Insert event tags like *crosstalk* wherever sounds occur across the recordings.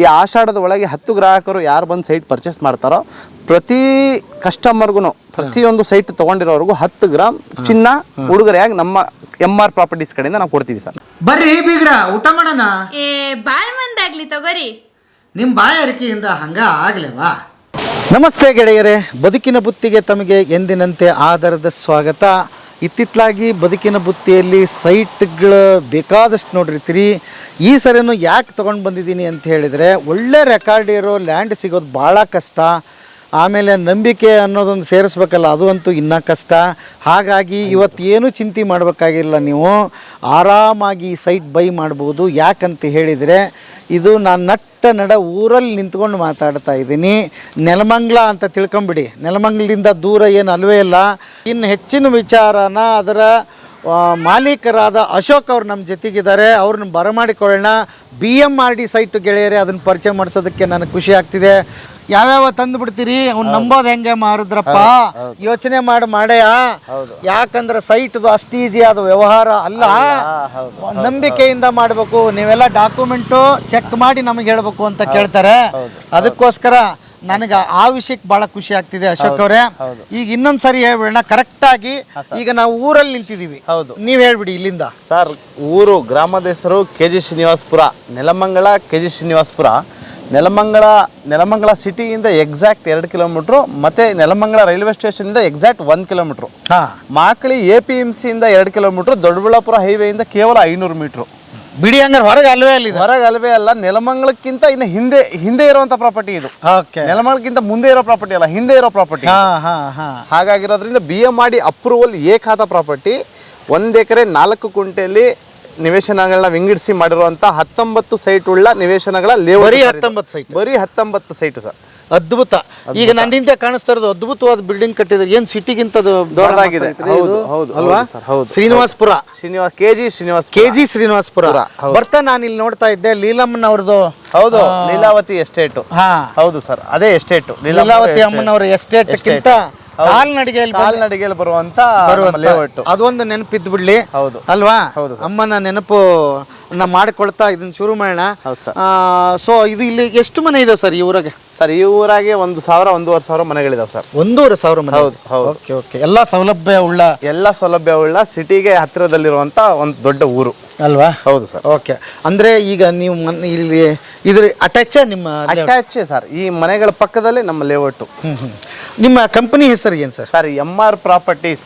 ಈ ಆಷಾಢದ ಒಳಗೆ ಹತ್ತು ಗ್ರಾಹಕರು ಯಾರು ಬಂದು ಸೈಟ್ ಪರ್ಚೇಸ್ ಮಾಡ್ತಾರೋ ಪ್ರತಿ ಕಸ್ಟಮರ್ಗೂ ಪ್ರತಿಯೊಂದು ಸೈಟ್ ತೊಗೊಂಡಿರೋರ್ಗೂ ಹತ್ತು ಗ್ರಾಮ್ ಚಿನ್ನ ಉಡುಗೊರೆಯಾಗಿ ನಮ್ಮ ಎಂ ಆರ್ ಪ್ರಾಪರ್ಟೀಸ್ ಕಡೆಯಿಂದ ನಾವು ಕೊಡ್ತೀವಿ ಸರ್. ಬರ್ರಿ ಬೀಗ್ರ ಊಟ ಮಾಡೋಣ? ಏ ಬಾಳ್ ಮಂದಾಗ್ಲಿ ತಗೋರಿ. ನಿಮ್ಮ ಬಾಯಾರಿಕೆಯಿಂದ ಹಂಗ ಆಗ್ಲೇವಾ? ನಮಸ್ತೆ ಗೆಳೆಯರೇ ಬದುಕಿನ ಬುತ್ತಿಗೆ ತಮಗೆ ಎಂದಿನಂತೆ ಆಧಾರದ ಸ್ವಾಗತ. ಇತ್ತಿತ್ತಲಾಗಿ ಬದುಕಿನ ಬುತ್ತಿಯಲ್ಲಿ ಸೈಟ್ಗಳು ಬೇಕಾದಷ್ಟು ನೋಡಿರ್ತೀರಿ ಈ ಸರಿನೂ ಯಾಕೆ ತೊಗೊಂಡು ಬಂದಿದ್ದೀನಿ ಅಂತ ಹೇಳಿದರೆ, ಒಳ್ಳೆ ರೆಕಾರ್ಡ್ ಇರೋ ಲ್ಯಾಂಡ್ ಸಿಗೋದು ಭಾಳ ಕಷ್ಟ. ಆಮೇಲೆ ನಂಬಿಕೆ ಅನ್ನೋದೊಂದು ಸೇರಿಸ್ಬೇಕಲ್ಲ, ಅದು ಅಂತೂ ಇನ್ನೂ ಕಷ್ಟ. ಹಾಗಾಗಿ ಇವತ್ತೇನು ಚಿಂತೆ ಮಾಡಬೇಕಾಗಿಲ್ಲ ನೀವು. ಆರಾಮಾಗಿ ಸೈಟ್ ಬೈ ಮಾಡ್ಬೋದು. ಯಾಕಂತ ಹೇಳಿದರೆ ಇದು ನಾನು ನಟ್ಟ ನಡ ಊರಲ್ಲಿ ನಿಂತ್ಕೊಂಡು ಮಾತಾಡ್ತಾ ಇದ್ದೀನಿ. ನೆಲಮಂಗ್ಲ ಅಂತ ತಿಳ್ಕೊಂಬಿಡಿ. ನೆಲಮಂಗ್ಲದಿಂದ ದೂರ ಏನು ಅಲ್ವೇ ಇಲ್ಲ. ಇನ್ನು ಹೆಚ್ಚಿನ ವಿಚಾರನ ಅದರ ಮಾಲೀಕರಾದ ಅಶೋಕ್ ಅವ್ರು ನಮ್ಮ ಜೊತೆಗಿದ್ದಾರೆ. ಅವ್ರನ್ನ ಬರಮಾಡಿಕೊಳ್ಳೋಣ. B M R D site ಗೆಳೆಯರೆ ಅದನ್ನು ಪರಿಚಯ ಮಾಡಿಸೋದಕ್ಕೆ ನನಗೆ ಖುಷಿ ಆಗ್ತಿದೆ. ಯಾವ್ಯಾವ ತಂದು ಬಿಡ್ತೀರಿ? ಅವ್ನು ನಂಬೋದು ಹೆಂಗೆ ಮಾರುದ್ರಪ್ಪ? ಯೋಚನೆ ಮಾಡಿ ಮಾಡ್ಯಾ? ಯಾಕಂದ್ರೆ ಸೈಟ್ದು ಅಷ್ಟು ಈಜಿ ಆದ ವ್ಯವಹಾರ ಅಲ್ಲ. ನಂಬಿಕೆಯಿಂದ ಮಾಡಬೇಕು. ನೀವೆಲ್ಲ ಡಾಕ್ಯುಮೆಂಟು ಚೆಕ್ ಮಾಡಿ ನಮಗೆ ಹೇಳ್ಬೇಕು ಅಂತ ಕೇಳ್ತಾರೆ. ಅದಕ್ಕೋಸ್ಕರ ನನಗೆ ಆ ವಿಷಯಕ್ಕೆ ಬಹಳ ಖುಷಿ ಆಗ್ತಿದೆ ಅಶೋಕ್ ಅವರೇ. ಈಗ ಇನ್ನೊಂದ್ ಸರಿ ಹೇಳ್ಬಿಡೋಣ. ಕರೆಕ್ಟ್ ಆಗಿ ಈಗ ನಾವು ಊರಲ್ಲಿ ನಿಂತಿದೀವಿ ಹೌದು. ನೀವ್ ಹೇಳ್ಬಿಡಿ ಇಲ್ಲಿಂದ. ಸರ್ ಊರು ಗ್ರಾಮದ ಹೆಸರು K G Srinivaspura. Nelamangala K G Srinivaspura. Nelamangala Nelamangala ಸಿಟಿಯಿಂದ exact ಎರಡು ಕಿಲೋಮೀಟ್ರು ಮತ್ತು ನೆಲಮಂಗಲ ರೈಲ್ವೆ ಸ್ಟೇಷನಿಂದ ಎಕ್ಸಾಕ್ಟ್ ಒಂದು ಕಿಲೋಮೀಟ್ರು. ಹಾ. ಮಾಕಳಿ ಎ ಪಿ ಎಂ ಸಿಯಿಂದ ಎರಡು ಕಿಲೋಮೀಟ್ರು ದೊಡ್ಡಬಳ್ಳಾಪುರ ಹೈವೇಯಿಂದ ಕೇವಲ ಐನೂರು ಮೀಟ್ರು. ಬಿಡಿ ಹಂಗಾರೆ ಹೊರಗೆ ಅಲ್ವೇ ಅಲ್ಲಿ ಹೊರಗೆ ಅಲ್ವೇ ಅಲ್ಲ ನೆಲಮಂಗಲಕ್ಕಿಂತ ಇನ್ನು ಹಿಂದೆ ಹಿಂದೆ ಇರುವಂತ ಪ್ರಾಪರ್ಟಿ ಇದು. ಓಕೆ ನೆಲಮಂಗಲಕ್ಕಿಂತ ಮುಂದೆ ಇರೋ ಪ್ರಾಪರ್ಟಿ ಅಲ್ಲ ಹಿಂದೆ ಇರೋ ಪ್ರಾಪರ್ಟಿ ಹಾ ಹಾ ಹಾ. ಹಾಗಾಗಿರೋದ್ರಿಂದ ಬಿ ಎ ಮಾಡಿ ಅಪ್ರೂವಲ್ ಏಕಾದ ಪ್ರಾಪರ್ಟಿ ಒಂದು ಎಕರೆ ನಾಲ್ಕು ಕುಂಟೆಯಲ್ಲಿ ನಿವೇಶನಗಳನ್ನ ವಿಂಗಡಿಸಿ ಮಾಡಿರುವಂತ ಹತ್ತೊಂಬತ್ತು ಸೈಟ್ ಉಳ್ಳ ನಿವೇಶನಗಳ ಸರ್ ಹತ್ತೊಂಬತ್ತು ಸೈಟ್ ಬರೀ ಹತ್ತೊಂಬತ್ತು ಸೈಟು ಸರ್. ಅದ್ಭುತ. ಈಗ ನನ್ನಿಂದ ಕಾಣಿಸ್ತಾ ಇರೋದು ಅದ್ಭುತವಾದ ಬಿಲ್ಡಿಂಗ್ ಕಟ್ಟಿದ್ರೆ ಏನ್ ಸಿಟಿಗಿಂತ ದೊಡ್ಡದಾಗಿದೆ. ಹೌದು, ಹೌದು, ಅಲ್ವಾ? ಹೌದು ಹೌದು. Srinivaspura. Srinivas K G Srinivas K G Srinivaspura. ಹೌದು. ಬರ್ತಾ ನಾನು ಇಲ್ಲಿ ನೋಡ್ತಾ ಇದ್ದೆ ಲೀಲಮ್ಮನವ್ರದ್ದು ಹೌದು ಲೀಲಾವತಿ ಎಸ್ಟೇಟ್ ಹಾ. ಹೌದು ಸರ್ ಅದೇ ಎಸ್ಟೇಟ್ ಲೀಲಾವತಿ ಅಮ್ಮನವರ ಕಾಲ್ನಡಿಗೆಯಲ್ಲಿ ಬಂದು ಕಾಲ್ನಡಿಗೆಯಲ್ಲಿ ಬರುವಂತ ಲೇಔಟ್ ಅದೊಂದು ನೆನಪಿದ್ಬಿಡ್ಲಿ. ಹೌದು. ಅಲ್ವಾ? ಹೌದು ಅಮ್ಮನ ನೆನಪು ಮಾಡಿಕೊಳ್ತಾ ಇದನ್ನ ಶುರು ಮಾಡೋಣ ಹೌದು ಸರ್. ಸೊ ಇದು ಇಲ್ಲಿ ಎಷ್ಟು ಮನೆ ಇದೆ ಸರ್ ಈ ಊರಾಗೆ? ಸರ್ ಈ ಊರಾಗೆ ಒಂದು ಸಾವಿರ ಒಂದೂವರೆ ಸಾವಿರ ಮನೆಗಳಿದಾವೆ ಸರ್. ಒಂದೂವರೆ ಸಾವಿರ ಮನೆ? ಹೌದು, ಹೌದು. Okay okay. ಎಲ್ಲ ಸೌಲಭ್ಯ ಉಳ್ಳ? ಎಲ್ಲ ಸೌಲಭ್ಯವುಳ್ಳ ಸಿಟಿಗೆ ಹತ್ತಿರದಲ್ಲಿರುವಂತ ಒಂದು ದೊಡ್ಡ ಊರು. ಅಲ್ವಾ? ಹೌದು ಸರ್. ಓಕೆ. ಅಂದ್ರೆ ಈಗ ನೀವು ಮನ್- ಇಲ್ಲಿ ಇದ್ರ ಅಟ್ಯಾಚ್ ನಿಮ್ಮ? Attach sir. ಈ ಮನೆಗಳ ಪಕ್ಕದಲ್ಲೇ ನಮ್ಮ ಲೇಔಟು. ನಿಮ್ಮ ಕಂಪನಿ ಹೆಸರು ಏನು sir? Sir M R properties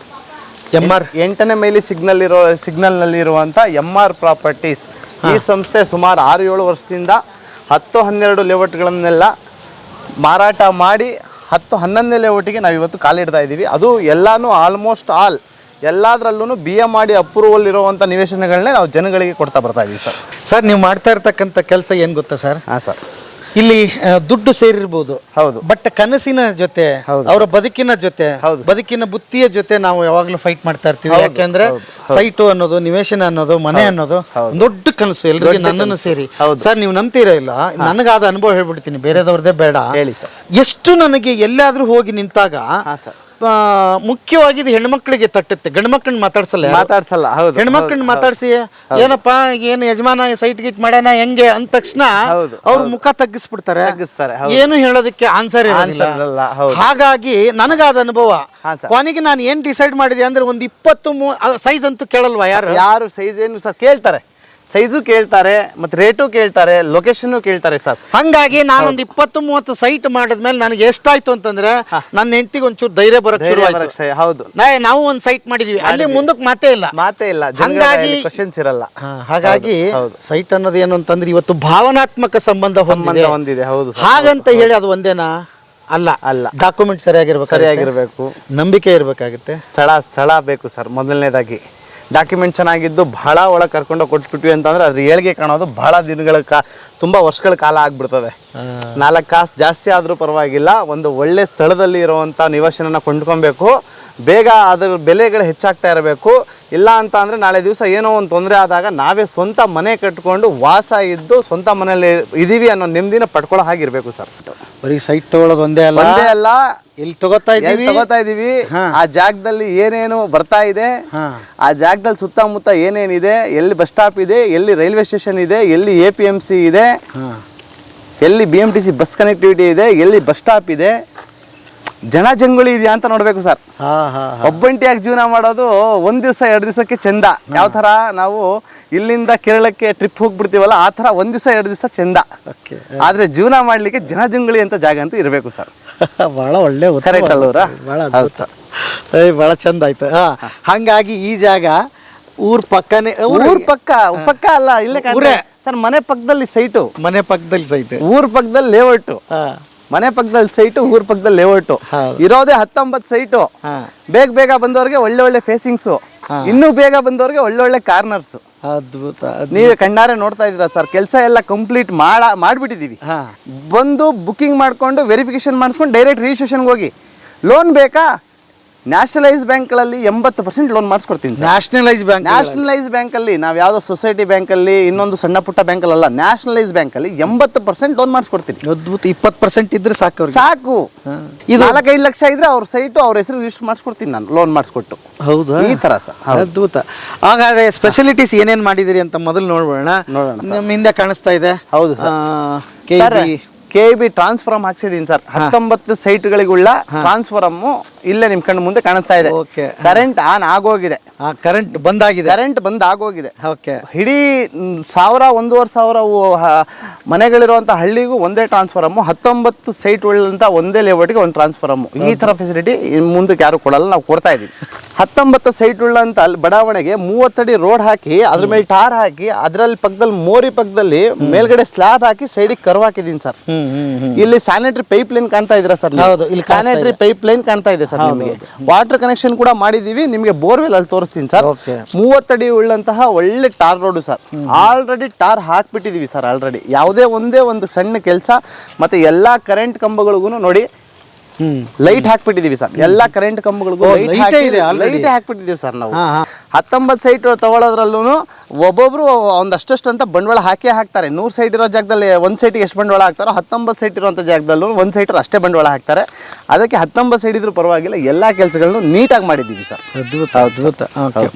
M R ಎಂಟನೇ ಮೈಲಿ ಸಿಗ್ನಲ್ ಇರೋ ಸಿಗ್ನಲ್ನಲ್ಲಿರುವಂಥ ಎಂ ಎಂ ಆರ್ ಪ್ರಾಪರ್ಟೀಸ್ ಈ ಸಂಸ್ಥೆ ಸುಮಾರು ಆರು ಏಳು ವರ್ಷದಿಂದ ಹತ್ತು ಹನ್ನೆರಡು ಲೇಔಟ್ಗಳನ್ನೆಲ್ಲ ಮಾರಾಟ ಮಾಡಿ ಹತ್ತು ಹನ್ನೊಂದನೇ ಲೇಔಟಿಗೆ ನಾವು ಇವತ್ತು ಕಾಲಿಡ್ತಾ ಇದ್ದೀವಿ ಅದು ಎಲ್ಲನೂ ಆಲ್ಮೋಸ್ಟ್ ಆಲ್ ಎಲ್ಲದರಲ್ಲೂ ಬಿ ಎ ಮಾಡಿ ಅಪ್ರೂವಲ್ ಇರುವಂಥ ನಿವೇಶನಗಳನ್ನೇ ನಾವು ಜನಗಳಿಗೆ ಕೊಡ್ತಾ ಬರ್ತಾ ಇದ್ದೀವಿ ಸರ್. ಸರ್ ನೀವು ಮಾಡ್ತಾ ಇರ್ತಕ್ಕಂಥ ಕೆಲಸ ಏನು ಗೊತ್ತಾ ಸರ್? ಹಾಂ ಸರ್. ಇಲ್ಲಿ ಆ, ದುಡ್ಡು ಸೇರಿರ್ಬೋದು. ಹೌದು. ಬಟ್ ಕನಸಿನ ಜೊತೆ ಹೌದು. ಅವರ ಬದುಕಿನ ಜೊತೆ ಹೌದು. ಬದುಕಿನ ಬುತ್ತಿಯ ಜೊತೆ ನಾವು ಯಾವಾಗಲೂ ಫೈಟ್ ಮಾಡ್ತಾ ಇರ್ತೀವಿ. ಯಾಕೆಂದ್ರೆ ಸೈಟು ಅನ್ನೋದು ನಿವೇಶನ ಅನ್ನೋದು ಮನೆ ಅನ್ನೋದು ದೊಡ್ಡ ಕನಸು. ಎಲ್ರಿಗೂ ನನ್ನನ್ನು ಸೇರಿ. ಹೌದು. ಸರ್ ನೀವು ನಂಬ್ತೀರಾ ಇಲ್ಲ? ನನಗಾದ ಅನುಭವ ಹೇಳ್ಬಿಡ್ತೀನಿ. ಬೇರೆದವ್ರದ್ದೇ ಬೇಡ. ಹೇಳಿ ಸರ್ ಎಷ್ಟು ನನಗೆ ಎಲ್ಲಾದ್ರೂ ಹೋಗಿ ನಿಂತಾಗ ಹಾಂ ಸರ್ ಮುಖ್ಯವಾಗಿ ಇದು ಹೆಣ್ಮಕ್ಳಿಗೆ ತಟ್ಟುತ್ತೆ. ಗಂಡು ಮಕ್ಕಳನ್ನ ಮಾತಾಡ್ಸಲ್ಲ. ಮಾತಾಡ್ಸಲ್ಲ ಹೌದು ಹೆಣ್ಮಕ್ಳನ್ನ ಮಾತಾಡ್ಸಿ ಏನಪ್ಪ ಏನು ಯಜಮಾನ ಸೈಟ್ ಗಿಟ್ ಮಾಡ್ಯಾನ ಹೆಂಗೆ ಅಂದ ತಕ್ಷಣ ಅವ್ರ ಮುಖ ತಗ್ಗಿಸ್ಬಿಡ್ತಾರೆ. ತಗ್ಗಿಸ್ತಾರೆ, ಏನು ಹೇಳೋದಕ್ಕೆ ಆನ್ಸರ್ ಇರೋದಿಲ್ಲ. ಇರಲ್ಲ. ಹಾಗಾಗಿ ನನಗಾದ ಅನುಭವ. ಕೊನೆಗೆ ನಾನು ಏನ್ ಡಿಸೈಡ್ ಮಾಡಿದೆ ಅಂದ್ರೆ ಒಂದು ಇಪ್ಪತ್ತು ಸೈಜ್ ಅಂತೂ ಕೇಳಲ್ವಾ ಯಾರು? ಯಾರು ಸೈಜ್ ಏನು ಸರ್ ಕೇಳ್ತಾರೆ. ಸೈಜು ಕೇಳ್ತಾರೆ ಮತ್ತೆ ರೇಟು ಕೇಳ್ತಾರೆ ಲೊಕೇಶನ್ನು ಕೇಳ್ತಾರೆ ಸರ್. ಹಂಗಾಗಿ ನಾನೊಂದು ಇಪ್ಪತ್ತು ಮೂವತ್ತು ಸೈಟ್ ಮಾಡಿದ್ಮೇಲೆ ನನಗೆ ಎಷ್ಟಾಯ್ತು ಅಂತಂದ್ರೆ ನನ್ನ ಹೆಂಡತಿಗೆ ಒಂಚೂರು ಧೈರ್ಯ ಬರಕ್ ಶುರು ಧೈರ್ಯ ಬರಕ್ಕೆ ಶುರು- ಹೌದು. ನಾವು ಒಂದು ಸೈಟ್ ಮಾಡಿದೀವಿ. ಅಲ್ಲಿ ಮುಂದಕ್ಕೆ ಮಾತೇ ಇಲ್ಲ. ಮಾತೇ ಇಲ್ಲ. ಹಂಗಾಗಿ ಕ್ವಶನ್ಸ್ ಇರಲ್ಲ. ಹಾಗಾಗಿ. ಸೈಟ್ ಅನ್ನೋದು ಏನು ಅಂತಂದ್ರೆ ಇವತ್ತು ಭಾವನಾತ್ಮಕ ಸಂಬಂಧ ಸಂಬಂಧ ಹೊಂದಿದೆ ಹೌದು ಹಾಗಂತ ಹೇಳಿ ಅದು ಒಂದೇನಾ? ಅಲ್ಲ. ಅಲ್ಲ. ಡಾಕ್ಯುಮೆಂಟ್ ಸರಿಯಾಗಿರ್ಬೇಕು ಸರಿಯಾಗಿರ್ಬೇಕು. ನಂಬಿಕೆ ಇರಬೇಕಾಗುತ್ತೆ? ಸ್ಥಳ ಸ್ಥಳ ಬೇಕು ಸರ್. ಮೊದಲನೇದಾಗಿ. ಡಾಕ್ಯುಮೆಂಟ್ ಚೆನ್ನಾಗಿದ್ದು ಬಹಳ ಒಳಗೆ ಕರ್ಕೊಂಡು ಕೊಟ್ಬಿಟ್ವಿ ಅಂತಂದ್ರೆ ಅದ್ರ ಏಳಿಗೆ ಕಾಣೋದು ಬಹಳ ದಿನಗಳ ಕಾ ತುಂಬ ವರ್ಷಗಳ ಕಾಲ ಆಗ್ಬಿಡ್ತದೆ. ನಾಲ್ಕು ಕಾಸು ಜಾಸ್ತಿ ಆದರೂ ಪರವಾಗಿಲ್ಲ ಒಂದು ಒಳ್ಳೆ ಸ್ಥಳದಲ್ಲಿ ಇರುವಂಥ ನಿವಾಸನ ಕೊಂಡ್ಕೊಬೇಕು. ಬೇಗ ಅದ್ರ ಬೆಲೆಗಳು ಹೆಚ್ಚಾಗ್ತಾ ಇರಬೇಕು. ಇಲ್ಲ ಅಂತ ಅಂದರೆ ನಾಳೆ ದಿವಸ ಏನೋ ಒಂದು ತೊಂದರೆ ಆದಾಗ ನಾವೇ ಸ್ವಂತ ಮನೆ ಕಟ್ಕೊಂಡು ವಾಸ ಇದ್ದು ಸ್ವಂತ ಮನೆಯಲ್ಲಿ ಇದ್ದೀವಿ ಅನ್ನೋ ನೆಮ್ಮದಿನ ಪಡ್ಕೊಳ್ಳೋ ಹಾಗಿರಬೇಕು ಸರ್. ಬರೀ ಸೈಟ್ ತೊಗೊಳ್ಳೋದು ಒಂದೇ ಅಲ್ಲ? ಒಂದೇ ಅಲ್ಲ. ಇಲ್ಲಿ ತಗೋತಾ ಎಲ್ಲಿ ಇದ್ದೀವಿ? ತಗೋತಾ ಇದೀವಿ ಆ ಜಾಗದಲ್ಲಿ ಏನೇನು ಬರ್ತಾ ಇದೆ? ಹಾ. ಆ ಜಾಗದಲ್ಲಿ ಸುತ್ತಮುತ್ತ ಏನೇನಿದೆ? ಎಲ್ಲಿ ಬಸ್ ಸ್ಟಾಪ್ ಇದೆ? ಎಲ್ಲಿ ರೈಲ್ವೆ ಸ್ಟೇಷನ್ ಇದೆ? ಎಲ್ಲಿ ಎ ಪಿ ಎಂ ಸಿ ಇದೆ? ಹಾ. ಎಲ್ಲಿ B M T C bus connectivity ಇದೆ? ಎಲ್ಲಿ ಬಸ್ ಸ್ಟಾಪ್ ಇದೆ? ಜನ ಜಂಗುಳಿ ಇದೆಯಾ ಅಂತ ನೋಡಬೇಕು ಸರ್. ಹಾ ಹಾ ಒಬ್ಬಂಟಿಯಾಗಿ ಜೀವನ ಮಾಡೋದು ಒಂದು ದಿವಸ ಎರಡು ದಿವಸಕ್ಕೆ ಚಂದ. ಯಾವ ತರ ನಾವು ಇಲ್ಲಿಂದ ಕೇರಳಕ್ಕೆ ಟ್ರಿಪ್ ಹೋಗ್ಬಿಡ್ತೀವಲ್ಲ ಆ ಥರ ಒಂದು ದಿವಸ ಎರಡು ದಿವಸ ಚಂದ. ಓಕೆ ಆದರೆ ಜೀವನ ಜನ ಜಂಗುಳಿ ಅಂತ ಜಾಗ ಅಂತ ಇರಬೇಕು ಸರ್. *laughs* ಬಹಳ ಒಳ್ಳೆ ಹೌದು ಅದ್ಭುತ ಏಯ್ ಭಾಳ ಚಂದ ಆಯ್ತು. ಹಂಗಾಗಿ ಹಾಗಾಗಿ ಈ ಜಾಗ ಊರ್ ಪಕ್ಕನೇ ಊರ್ ಪಕ್ಕ ಪಕ್ಕ ಅಲ್ಲ ಇಲ್ಲೇ. ಸರ್ ಮನೆ ಪಕ್ಕದಲ್ಲಿ ಸೈಟು ಮನೆ ಪಕ್ಕದಲ್ಲಿ ಸೈಟ್ ಊರ್ ಪಕ್ಕದಲ್ಲಿ ಲೇಔಟ್ ಹಾ. ಮನೆ ಪಕ್ಕದಲ್ಲಿ ಸೈಟು ಊರ್ ಪಕ್ಕದಲ್ಲಿ ಲೇಔಟು. ಇರೋದೇ ಹತ್ತೊಂಬತ್ತು ಸೈಟು. ಬೇಗ ಬೇಗ ಬಂದವ್ರಿಗೆ ಒಳ್ಳೆ ಒಳ್ಳೆ ಫೇಸಿಂಗ್ಸು ಇನ್ನೂ ಬೇಗ ಬಂದವ್ರಿಗೆ ಒಳ್ಳೊಳ್ಳೆ ಕಾರ್ನರ್ಸು ಅದ್ಭುತ ನೀವು ಕಣ್ಣಾರೆ ನೋಡ್ತಾ ಇದ್ದೀರಾ ಸರ್? ಕೆಲಸ ಎಲ್ಲ ಕಂಪ್ಲೀಟ್ ಮಾಡ ಮಾಡಿಬಿಟ್ಟಿದ್ದೀವಿ. ಬಂದು ಬುಕ್ಕಿಂಗ್ ಮಾಡ್ಕೊಂಡು ವೆರಿಫಿಕೇಶನ್ ಮಾಡಿಸ್ಕೊಂಡು ಡೈರೆಕ್ಟ್ ರಿಜಿಸ್ಟ್ರೇಷನ್ಗೆ ಹೋಗಿ. ಲೋನ್ ಬೇಕಾ? ನ್ಯಾಷನಲೈಸ್ ಬ್ಯಾಂಕ್ಗಳಲ್ಲಿ ಎಂಬತ್ತು ಪರ್ಸೆಂಟ್ ಲೋನ್ ಮಾಡಿಸ್ಕೊಡ್ತೀನಿ ನ್ಯಾಷನಲೈಸ್ ಬ್ಯಾಂಕ್ ನ್ಯಾಷನಲೈಸ್ ಬ್ಯಾಂಕಲ್ಲಿ ನಾವು ಯಾವುದೋ ಸೊಸೈಟಿ ಬ್ಯಾಂಕಲ್ಲಿ ಇನ್ನೊಂದು ಸಣ್ಣ ಪುಟ್ಟ ಬ್ಯಾಂಕಲ್ಲ ನ್ಯಾಷನಲೈಸ್ ಬ್ಯಾಂಕಲ್ಲಿ ಎಂಬತ್ತು ಪರ್ಸೆಂಟ್ ಲೋನ್ ಮಾಡಿಸ್ಕೊಡ್ತೀನಿ. ಅದ್ಭುತ ಇಪ್ಪತ್ತು ಪರ್ಸೆಂಟ್ ಇದ್ರೆ ಸಾಕು ಸಾಕು. ಇದು ನಾಲ್ಕೈದು ಲಕ್ಷ ಇದ್ರೆ ಅವ್ರ ಸೈಟು ಅವ್ರ ಹೆಸರು ರಿಜಿಸ್ಟರ್ ಮಾಡಿಸ್ಕೊಡ್ತೀನಿ ನಾನು ಲೋನ್ ಮಾಡಿಸ್ಕೊಟ್ಟು. ಹೌದು? ಈ ತರ ಸರ್. ಅದ್ಭುತ. ಹಾಗಾದ್ರೆ ಸ್ಪೆಷಾಲಿಟೀಸ್ ಏನೇನು ಮಾಡಿದಿರಿ ಅಂತ ಮೊದಲು ನೋಡ್ಬೋಣ. ನೋಡೋಣ ನಮ್ಮ ಹಿಂದೆ ಕಾಣಿಸ್ತಾ ಇದೆ. ಹೌದು ಸರ್. ಕೆ ಬಿ ಟ್ರಾನ್ಸ್ಫಾರ್ಮ್ ಹಾಕ್ಸಿದೀನಿ ಸರ್. ಹತ್ತೊಂಬತ್ತು ಸೈಟ್ಗಳಿಗುಳ್ಳ ಟ್ರಾನ್ಸ್ಫಾರಮ್ಮು ಇಲ್ಲೇ ನಿಮ್ ಕಣ್ಣು ಮುಂದೆ ಕಾಣಿಸ್ತಾ ಇದೆ. ಕರೆಂಟ್ ಆನ್ ಆಗೋಗಿದೆ. ಕರೆಂಟ್ ಬಂದಾಗಿದೆ. ಕರೆಂಟ್ ಬಂದ್ ಆಗೋಗಿದೆ. ಓಕೆ. ಇಡೀ ಸಾವಿರ ಒಂದೂವರೆ ಸಾವಿರ ಮನೆಗಳಿರುವಂತಹ ಹಳ್ಳಿಗೂ ಒಂದೇ ಟ್ರಾನ್ಸ್ಫಾರಮ್ಮು ಹತ್ತೊಂಬತ್ತು ಸೈಟ್ ಉಳ್ಳಂತ ಒಂದೇ ಲೇಔಟ್ಗೆ ಒಂದು ಟ್ರಾನ್ಸ್ಫಾರಮ್ಮು ಈ ತರ ಫೆಸಿಲಿಟಿ ಮುಂದಕ್ಕೆ ಯಾರು ಕೊಡಲ್ಲ ನಾವು ಕೊಡ್ತಾ ಇದೀವಿ. ಹತ್ತೊಂಬತ್ತು ಸೈಟ್ ಉಳ್ಳಂತ ಅಲ್ಲಿ ಬಡಾವಣೆಗೆ ಮೂವತ್ತಡಿ ರೋಡ್ ಹಾಕಿ ಅದ್ರ ಮೇಲೆ ಟಾರ್ ಹಾಕಿ ಅದ್ರಲ್ಲಿ ಪಕ್ಕದಲ್ಲಿ ಮೋರಿ ಪಕ್ಕದಲ್ಲಿ ಮೇಲ್ಗಡೆ ಸ್ಲ್ಯಾಬ್ ಹಾಕಿ ಸೈಡಿಗೆ ಕರ್ವ್ ಹಾಕಿದೀನಿ ಸರ್. ಇಲ್ಲಿ ಸ್ಯಾನಿಟರಿ ಪೈಪ್ ಲೈನ್ ಕಾಣ್ತಾ ಇದ್ರ ಸರ್ ಹೌದು, ಇಲ್ಲಿ ಸ್ಯಾನಿಟರಿ ಪೈಪ್ ಲೈನ್ ಕಾಣ್ತಾ ಇದೆ ಸರ್ ನಿಮಗೆ. ವಾಟರ್ ಕನೆಕ್ಷನ್ ಕೂಡ ಮಾಡಿದೀವಿ ನಿಮಗೆ ಬೋರ್ವೆಲ್ ಅಲ್ಲಿ ತೋರಿಸ್ತೀನಿ ಸರ್. ಮೂವತ್ತಡಿ ಉಳ್ಳಂತಹ ಒಳ್ಳೆ tar road sir. Already tar ಹಾಕ್ಬಿಟ್ಟಿದೀವಿ sir already ಯಾವುದೇ ಒಂದೇ ಒಂದು ಸಣ್ಣ ಕೆಲಸ ಮತ್ತೆ ಎಲ್ಲಾ ಕರೆಂಟ್ ಕಂಬಗಳಿಗೂ ನೋಡಿ ಲೈಟ್ ಹಾಕ್ಬಿಟ್ಟಿದೀವಿ ಸರ್. ಎಲ್ಲಾ ಕರೆಂಟ್ ಕಂಬಗಳಿಗೂ ಲೈಟ್ ಹಾಕ್ಬಿಟ್ಟಿದೀವಿ ಸರ್ ನಾವು. ಹತ್ತೊಂಬತ್ತು ಸೈಟ್ ತಗೊಳ್ಳೋದ್ರಲ್ಲೂ ಒಬ್ಬೊಬ್ರು ಒಂದಷ್ಟು ಅಂತ ಬಂಡವಾಳ ಹಾಕೇ ಹಾಕ್ತಾರೆ. ನೂರು ಸೈಟ್ ಇರೋ ಜಾಗದಲ್ಲಿ ಒಂದು ಸೈಟಿಗೆ ಎಷ್ಟು ಬಂಡವಾಳ ಹಾಕ್ತಾರೋ ಹತ್ತೊಂಬತ್ತು ಸೈಟ್ ಇರುವಂಥ ಜಾಗದಲ್ಲೂ ಒಂದು ಸೈಟ್ ಅಷ್ಟೇ ಬಂಡವಾಳ ಹಾಕ್ತಾರೆ. ಅದಕ್ಕೆ ಹತ್ತೊಂಬತ್ತು ಸೈಟ್ ಇದ್ರೂ ಪರವಾಗಿಲ್ಲ ಎಲ್ಲ ಕೆಲಸಗಳನ್ನು ನೀಟಾಗಿ ಮಾಡಿದ್ದೀವಿ ಸರ್. ಅದ್ಭುತ ಅದ್ಭುತ.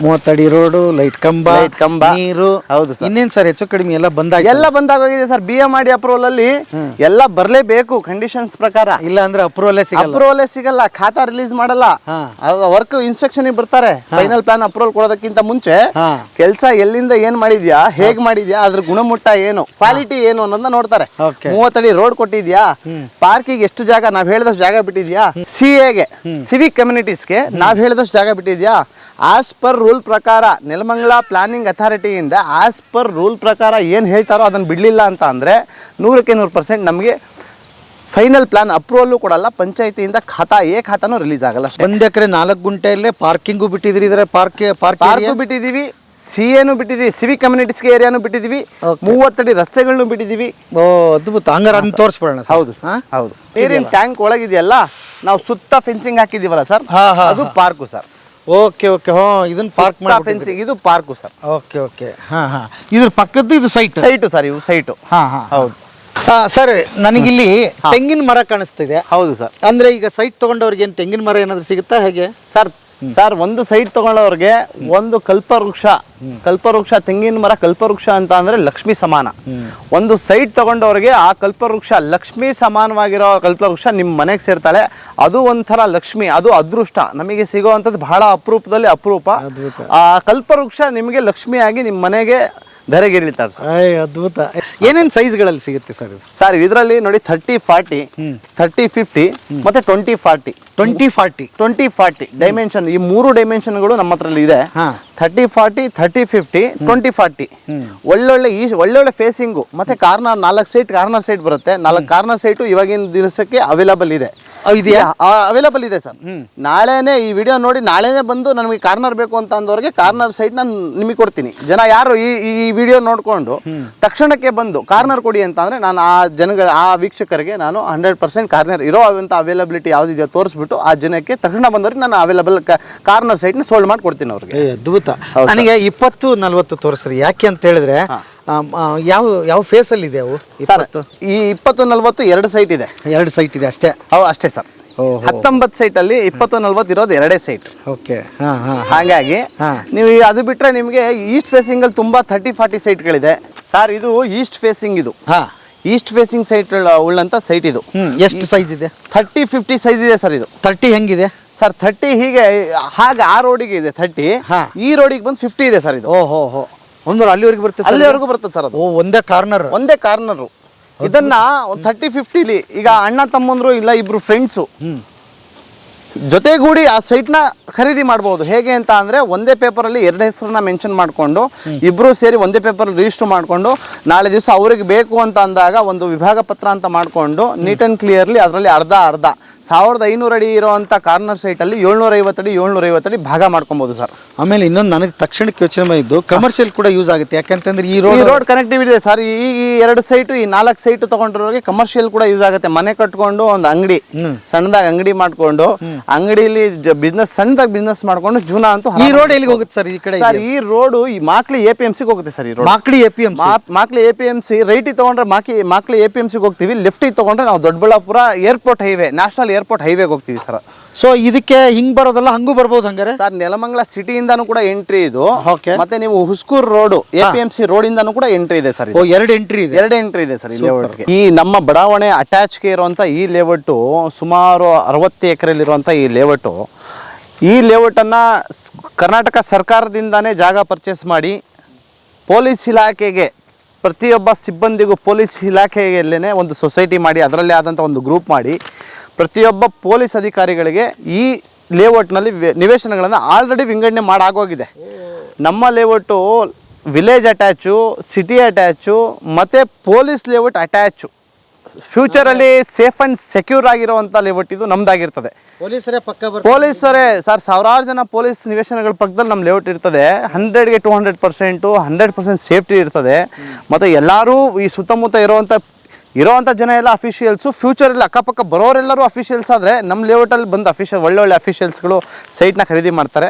ಮೂವತ್ತಡಿ ರೋಡು ಲೈಟ್ ಕಂಬ Light ಕಂಬ. ನೀರು. ಹೌದು ಸರ್. ಇನ್ನೇನ್ ಸರ್ ಹೆಚ್ಚು ಕಡಿಮೆ ಎಲ್ಲ ಬಂದಾಗ ಎಲ್ಲ ಬಂದಾಗೋಗಿದೆ ಸರ್. ಬಿ ಎ ಮಾಡಿ ಅಪ್ರೂವಲ್ ಅಲ್ಲಿ ಎಲ್ಲ ಬರಲೇಬೇಕು ಕಂಡೀಷನ್ಸ್ ಪ್ರಕಾರ. ಇಲ್ಲ ಅಂದ್ರೆ ಅಪ್ರೂವಲ್ ಸಿಗಲ್ಲ. ಅಪ್ರೂವಲ್ ಸಿಗಲ್ಲ. ಖಾತಾ ರಿಲೀಸ್ ಮಾಡಲ್ಲ. ವರ್ಕ್ ಇನ್ಸ್ಪೆಕ್ಷನ್ ಬರ್ತಾರೆ. ಫೈನಲ್ ಪ್ಲಾನ್ ಅಪ್ರೂವಲ್ ಕೊಡೋದಕ್ಕಿಂತ ಮುಂಚೆ. ಕೆಲಸ ಎಲ್ಲಿಂದ ಏನ್ ಮಾಡಿದ್ಯಾ ಹೇಗ್ ಮಾಡಿದ್ಯಾ ಅದ್ರ ಗುಣಮಟ್ಟ ಏನು ಕ್ವಾಲಿಟಿ ಏನು ಅನ್ನೋದನ್ನ ನೋಡ್ತಾರೆ. ಮೂವತ್ತಡಿ ರೋಡ್ ಕೊಟ್ಟಿದ್ಯಾ ಪಾರ್ಕಿಗೆ ಎಷ್ಟು ಜಾಗ ನಾವ್ ಹೇಳಿದಷ್ಟು ಜಾಗ ಬಿಟ್ಟಿದ್ಯಾ ಸಿ ಎಗೆ ಸಿವಿಕ್ ಕಮ್ಯುನಿಟೀಸ್ಗೆ ನಾವ್ ಹೇಳಿದಷ್ಟು ಜಾಗ ಬಿಟ್ಟಿದ್ಯಾ ಆಸ್ ಪರ್ ರೂಲ್ ಪ್ರಕಾರ ನೆಲಮಂಗಲ ಪ್ಲಾನಿಂಗ್ ಅಥಾರಿಟಿಯಿಂದ ಆಸ್ ಪರ್ ರೂಲ್ ಪ್ರಕಾರ ಏನು ಹೇಳ್ತಾರೋ ಅದನ್ನ ಬಿಡಲಿಲ್ಲ ಅಂತ ಅಂದ್ರೆ ನೂರಕ್ಕೆ ನೂರು ಪರ್ಸೆಂಟ್ ನಮಗೆ ಫೈನಲ್ ಪ್ಲಾನ್ ಅಪ್ರೂವಲ್ ಕೊಡಲ್ಲ ಪಂಚಾಯತಿಯಿಂದ ಖಾತಾ ಏ ಖಾತಾನು ರಿಲೀಸ್ ಆಗಲ್ಲ ಒಂದ್ ಎಕರೆ ನಾಲ್ಕು ಗುಂಟೆಯಲ್ಲೇ ಪಾರ್ಕಿಂಗು ಬಿಟ್ಟಿದ್ರಿ ಇದ್ರೆ ಪಾರ್ಕ್ ಪಾರ್ಕ್ ಬಿಟ್ಟಿದ್ದೀವಿ ಸಿ ಎನು ಬಿಟ್ಟಿದ್ದೀವಿ ಸಿವಿಕ್ ಕಮ್ಯುನಿಟೀಸ್ಗೆ ಏರಿಯಾನು ಬಿಟ್ಟಿದ್ದೀವಿ ಮೂವತ್ತಡಿ ರಸ್ತೆಗಳನ್ನು ಬಿಟ್ಟಿದ್ದೀವಿ. ಓ ಅದ್ಭುತ. ಹಂಗಾರೆ ಅದನ್ನ ತೋರಿಸ್ಬಿಡೋಣ. ಹೌದು ಹಾ? ಹೌದು. ನೀರಿನ ಟ್ಯಾಂಕ್ ಒಳಗಿದೆಯಲ್ಲ ನಾವು ಸುತ್ತ ಫೆನ್ಸಿಂಗ್ ಹಾಕಿದೀವಲ್ಲ ಸರ್ ಅದು ಪಾರ್ಕು ಸರ್ ಓಕೆ ಓಕೆ ಹಾ ಇದನ್ ಪಾರ್ಕ್ ಮಾಡಿ ಫೆನ್ಸಿಂಗ್ ಇದು ಪಾರ್ಕು ಸರ್ ಓಕೆ ಓಕೆ ಹಾ ಹಾ. ಇದ್ರ ಪಕ್ಕದ್ದು ಇದು ಸೈಟ್ ಸೈಟು ಸರ್ ಇವು ಸೈಟು ಹಾ ಹಾ. ಹೌದು. ಸರ್ ನನಗಿಲ್ಲಿ ತೆಂಗಿನ ಮರ ಕಾಣಿಸ್ತಿದೆ. ಹೌದು ಸರ್. ಅಂದ್ರೆ ಈಗ ಸೈಟ್ ತಗೊಂಡವ್ರಿಗೆ ಏನು ತೆಂಗಿನ ಮರ ಏನಾದ್ರು ಸಿಗುತ್ತಾ ಹೇಗೆ? ಸರ್ ಸರ್ ಒಂದು ಸೈಟ್ ತಗೊಳ್ಳೋರಿಗೆ ಒಂದು ಕಲ್ಪವೃಕ್ಷ ಕಲ್ಪವೃಕ್ಷ ತೆಂಗಿನ ಮರ ಕಲ್ಪವೃಕ್ಷ ಅಂತ ಅಂದ್ರೆ ಲಕ್ಷ್ಮಿ ಸಮಾನ. ಒಂದು ಸೈಟ್ ತಗೊಂಡವ್ರಿಗೆ ಆ ಕಲ್ಪವೃಕ್ಷ ಲಕ್ಷ್ಮಿ ಸಮಾನವಾಗಿರೋ ಕಲ್ಪವೃಕ್ಷ ನಿಮ್ಮ ಮನೆಗೆ ಸೇರ್ತಾಳೆ. ಅದು ಒಂಥರ ಲಕ್ಷ್ಮಿ ಅದು ಅದೃಷ್ಟ. ನಮಗೆ ಸಿಗೋವಂಥದ್ದು ಬಹಳ ಅಪರೂಪದಲ್ಲಿ ಅಪರೂಪ. ಆ ಕಲ್ಪವೃಕ್ಷ ನಿಮಗೆ ಲಕ್ಷ್ಮಿಯಾಗಿ ನಿಮ್ಮ ಮನೆಗೆ ಧರೆಗಿಳಿತಾರೆ ಸರ್ ಅಯ್ಯ ಅದ್ಭುತ. ಏನೇನು ಸೈಜ್ಗಳಲ್ಲಿ ಸಿಗುತ್ತೆ ಸರ್ ಇದು? ಸರ್ ಇದರಲ್ಲಿ ನೋಡಿ ಥರ್ಟಿ ಫಾರ್ಟಿ ಥರ್ಟಿ ಫಿಫ್ಟಿ ಮತ್ತೆ twenty forty twenty forty twenty forty dimension ಈ ಮೂರು ಡೈಮೆನ್ಷನ್ಗಳು ನಮ್ಮ ಹತ್ರಲ್ಲಿ ಇದೆ. Thirty forty thirty fifty twenty forty ಒಳ್ಳೊಳ್ಳೆ ಈ ಒಳ್ಳೊಳ್ಳೆ ಫೇಸಿಂಗು ಮತ್ತೆ ಕಾರ್ನರ್ ನಾಲ್ಕು ಸೈಟ್ ಕಾರ್ನರ್ ಸೈಟ್ ಬರುತ್ತೆ. ನಾಲ್ಕು ಕಾರ್ನರ್ ಸೈಟು ಇವಾಗಿನ ದಿವಸಕ್ಕೆ ಅವೈಲಬಲ್ ಇದೆ. ಇದೆಯಾ? ಅವೈಲಬಲ್ ಇದೆ ಸರ್. ನಾಳೆನೇ ಈ ವಿಡಿಯೋ ನೋಡಿ ನಾಳೆನೇ ಬಂದು ನಮಗೆ ಕಾರ್ನರ್ ಬೇಕು ಅಂತ ಅಂದವ್ರಿಗೆ ಕಾರ್ನರ್ ಸೈಟ್ ನಾನು ನಿಮಗೆ ಕೊಡ್ತೀನಿ. ಜನ ಯಾರು ಈ ಈ ವಿಡಿಯೋ ನೋಡಿಕೊಂಡು ತಕ್ಷಣಕ್ಕೆ ಬಂದು ಕಾರ್ನರ್ ಕೊಡಿ ಅಂತ ಅಂದ್ರೆ ನಾನು ಆ ಜನಗಳ ಆ ವೀಕ್ಷಕರಿಗೆ ನಾನು ಹಂಡ್ರೆಡ್ ಪರ್ಸೆಂಟ್ ಕಾರ್ನರ್ ಇರೋ ಅಂತ ಅವೈಲಬಿಲಿಟಿ ಯಾವುದಿದೆಯೋ ತೋರಿಸ್ಬಿಟ್ಟು ಆ ಜನಕ್ಕೆ ತಕ್ಷಣ ಬಂದವ್ರಿಗೆ ನಾನು ಅವೈಲಬಲ್ ಕಾರ್ನರ್ ಸೈಟ್ನ ಸೋಲ್ಡ್ ಮಾಡಿ ಕೊಡ್ತೀನಿ ಅವ್ರಿಗೆ. ಅದ್ಭುತ. ನನಗೆ ಇಪ್ಪತ್ತು ನಲ್ವತ್ತು ತೋರಿಸ್ರಿ. ಯಾಕೆ ಅಂತ ಹೇಳಿದ್ರೆ ಯಾವ ಯಾವ ಫೇಸಲ್ಲಿ ಇದೆ ಅವು? ಸರ್ ಈ ಇಪ್ಪತ್ತು ನಲ್ವತ್ತು ಎರಡು ಸೈಟ್ ಇದೆ. ಎರಡು ಸೈಟ್ ಇದೆ ಅಷ್ಟೇ. ಅವು ಅಷ್ಟೇ ಸರ್. ಓಹೋ. ಸೈಟ್ ಅಲ್ಲಿ ಇಪ್ಪತ್ತು ನಲ್ವತ್ತು ಇರೋದು ಎರಡೇ ಸೈಟ್ ಓಕೆ. ಹಾಂ ಹಾಂ. ಹಾಗಾಗಿ ನೀವು ಅದು ಬಿಟ್ರೆ ನಿಮಗೆ ಈಸ್ಟ್ ಫೇಸಿಂಗ್ ಅಲ್ಲಿ ತುಂಬಾ ಥರ್ಟಿ ಫಾರ್ಟಿ ಸೈಟ್ಗಳಿದೆ ಸರ್ ಇದು ಈಸ್ಟ್ ಫೇಸಿಂಗ್ ಇದು. ಹಾಂ. ಈಸ್ಟ್ ಫೇಸಿಂಗ್ ಸೈಟ್ ಉಳ್ಳಂತ ಸೈಟ್ ಇದು. ಎಷ್ಟು ಸೈಜ್ ಇದೆ? ಥರ್ಟಿ ಫಿಫ್ಟಿ ಸೈಜ್ ಇದೆ ಸರ್ ಇದು. ಥರ್ಟಿ ಹೆಂಗಿದೆ? ಸರ್ ಥರ್ಟಿ ಹೀಗೆ ಹಾಗೆ ಆ ರೋಡಿಗೆ ಇದೆ ಥರ್ಟಿ. ಈ ರೋಡಿಗೆ ಬಂದು ಫಿಫ್ಟಿ ಇದೆ ಸರ್ ಇದು. ಓಹೋ ಒಂದು ಅಲ್ಲಿವರೆಗೆ ಬರುತ್ತೆ ಅಲ್ಲಿವರೆಗೂ ಬರುತ್ತೆ ಸರ್ ಅದು. ಒಂದೇ ಕಾರ್ನರ್ ಒಂದೇ ಕಾರ್ನರು ಇದನ್ನ ಒಂದು ಥರ್ಟಿ ಫಿಫ್ಟಿಲಿ ಈಗ ಅಣ್ಣ ತಮ್ಮಂದ್ರು ಇಲ್ಲ ಇಬ್ರು ಫ್ರೆಂಡ್ಸು ಜೊತೆಗೂಡಿ ಆ ಸೈಟ್ನ ಖರೀದಿ ಮಾಡ್ಬೋದು. ಹೇಗೆ ಅಂತ ಅಂದರೆ ಒಂದೇ ಪೇಪರಲ್ಲಿ ಎರಡು ಹೆಸರನ್ನ ಮೆನ್ಷನ್ ಮಾಡಿಕೊಂಡು ಇಬ್ಬರು ಸೇರಿ ಒಂದೇ ಪೇಪರ್ ರಿಜಿಸ್ಟರ್ ಮಾಡಿಕೊಂಡು ನಾಳೆ ದಿವಸ ಅವ್ರಿಗೆ ಬೇಕು ಅಂತ ಅಂದಾಗ ಒಂದು ವಿಭಾಗ ಪತ್ರ ಅಂತ ಮಾಡಿಕೊಂಡು ನೀಟ್ ಆ್ಯಂಡ್ ಕ್ಲಿಯರ್ಲಿ ಅದರಲ್ಲಿ ಅರ್ಧ ಅರ್ಧ. ಸಾವಿರದ ಐನೂರು ಅಡಿ ಇರೋವಂಥ ಕಾರ್ನರ್ ಸೈಟಲ್ಲಿ ಏಳ್ನೂರ ಅಡಿ ಏಳ್ನೂರ ಅಡಿ ಭಾಗ ಮಾಡ್ಕೊಬೋದು ಸರ್. ಆಮೇಲೆ ಇನ್ನೊಂದು ನನಗೆ ತಕ್ಷಣಕ್ಕೆ ಯೋಚನೆ ಇದ್ದು ಕಮರ್ಷಿಯಲ್ ಕೂಡ ಯೂಸ್ ಆಗುತ್ತೆ. ಯಾಕಂತಂದ್ರೆ ಈ ಈ ರೋಡ್ ರೋಡ್ ಕನೆಕ್ಟಿವಿಟಿ ಇದೆ ಸರ್. ಈ ಈ ಎರಡು ಸೈಟು ಈ ನಾಲ್ಕು ಸೈಟು ತೊಗೊಂಡಿರೋರಿಗೆ ಕಮರ್ಷಿಯಲ್ ಕೂಡ ಯೂಸ್ ಆಗುತ್ತೆ. ಮನೆ ಕಟ್ಕೊಂಡು ಒಂದು ಅಂಗಡಿ ಸಣ್ಣದಾಗಿ ಅಂಗಡಿ ಮಾಡ್ಕೊಂಡು ಅಂಗಡಿಲಿ ಬಿಸ್ನೆಸ್ ಸಣ್ಣದಾಗಿ ಬಿಸ್ನೆಸ್ ಮಾಡ್ಕೊಂಡು ಜೂನ ಅಂತೂ ಈ ರೋಡ್ ಎಲ್ಲಿಗೆ ಹೋಗುತ್ತೆ ಸರ್ ಈ ಕಡೆ ಸರ್ ಈ ರೋಡು ಈ ಮಾಕ್ಲಿ ಎ ಪಿ ಎಂ ಸಿಗೆ ಹೋಗುತ್ತೆ ಸರ್ ಈ road Makali A P M Makali A P M C ರೈಟಿಗೆ ತಗೊಂಡ್ರೆ ಮಾಕಿ ಮಾಕ್ಲಿ ಎ ಪಿ ಎಂ ಸಿಗೆ ಹೋಗ್ತೀವಿ. ಲೆಫ್ಟಿಗೆ ತಗೊಂಡ್ರೆ ನಾವು Doddaballapura airport highway national airport ಹೈವೇಗೆ ಹೋಗ್ತೀವಿ ಸರ್. ಸೊ ಇದಕ್ಕೆ ಹಿಂಗ್ ಬರೋದಲ್ಲ ಹಂಗೂ ಬರ್ಬೋದು ಹಂಗಾರೆ? ಸರ್ ನೆಲಮಂಗಲ ಸಿಟಿಯಿಂದಾನು ಕೂಡ ಎಂಟ್ರಿ ಇದು. Okay. ಮತ್ತೆ ನೀವು Huskur road A P M C road ಇಂದನೂ ಕೂಡ ಎಂಟ್ರಿ ಇದೆ ಸರ್ ಓ ಎರಡು ಎಂಟ್ರಿ ಇದೆ? ಎರಡು ಎಂಟ್ರಿ ಇದೆ ಸರ್ ಈ ಲೇಔಟ್ಗೆ ಈ ನಮ್ಮ ಬಡಾವಣೆ ಅಟ್ಯಾಚ್ಗೆ ಇರುವಂತ ಈ ಲೇಔಟು ಸುಮಾರು ಅರವತ್ತು ಇರುವಂತ ಈ ಲೇಔಟು ಈ ಲೇಔಟನ್ನು ಕರ್ನಾಟಕ ಸರ್ಕಾರದಿಂದಾನೇ ಜಾಗ ಪರ್ಚೇಸ್ ಮಾಡಿ ಪೊಲೀಸ್ ಇಲಾಖೆಗೆ ಪ್ರತಿಯೊಬ್ಬ ಸಿಬ್ಬಂದಿಗೂ ಪೊಲೀಸ್ ಇಲಾಖೆಯಲ್ಲೇ ಒಂದು ಸೊಸೈಟಿ ಮಾಡಿ ಅದರಲ್ಲೇ ಆದಂಥ ಒಂದು ಗ್ರೂಪ್ ಮಾಡಿ ಪ್ರತಿಯೊಬ್ಬ ಪೊಲೀಸ್ ಅಧಿಕಾರಿಗಳಿಗೆ ಈ ಲೇಔಟ್ನಲ್ಲಿ ನಿವೇಶನಗಳನ್ನು ಆಲ್ರೆಡಿ ವಿಂಗಡಣೆ ಮಾಡಾಗೋಗಿದೆ. ನಮ್ಮ layout village attach city attach ಮತ್ತು ಪೊಲೀಸ್ ಲೇಔಟ್ ಅಟ್ಯಾಚು. ಫ್ಯೂಚರಲ್ಲಿ ಸೇಫ್ ಆ್ಯಂಡ್ ಸೆಕ್ಯೂರ್ ಆಗಿರುವಂಥ ಲೇಔಟ್ ಇದು ನಮ್ಮದಾಗಿರ್ತದೆ ಪೊಲೀಸರೇ ಪಕ್ಕ ಪೊಲೀಸರೇ ಸರ್ ಸಾವಿರಾರು ಜನ ಪೊಲೀಸ್ ನಿವೇಶನಗಳ ಪಕ್ಕದಲ್ಲಿ ನಮ್ಮ ಲೇಔಟ್ ಇರ್ತದೆ. ಹಂಡ್ರೆಡ್ಗೆ to hundred percent hundred percent safety ಇರ್ತದೆ. ಮತ್ತು ಎಲ್ಲರೂ ಈ ಸುತ್ತಮುತ್ತ ಇರೋವಂಥ ಇರೋವಂಥ ಜನ ಎಲ್ಲ ಅಫಿಷಿಯಲ್ಸು ಫ್ಯೂಚರಲ್ಲಿ ಅಕ್ಕಪಕ್ಕ ಬರೋರೆಲ್ಲರೂ ಅಫಿಷಿಯಲ್ಸ್ ಆದರೆ ನಮ್ಮ ಲೇಔಟಲ್ಲಿ ಬಂದು ಅಫಿಷಿಯಲ್ ಒಳ್ಳೊಳ್ಳೆ ಅಫಿಷಿಯಲ್ಸ್ಗಳು ಸೈಟ್ನ ಖರೀದಿ ಮಾಡ್ತಾರೆ.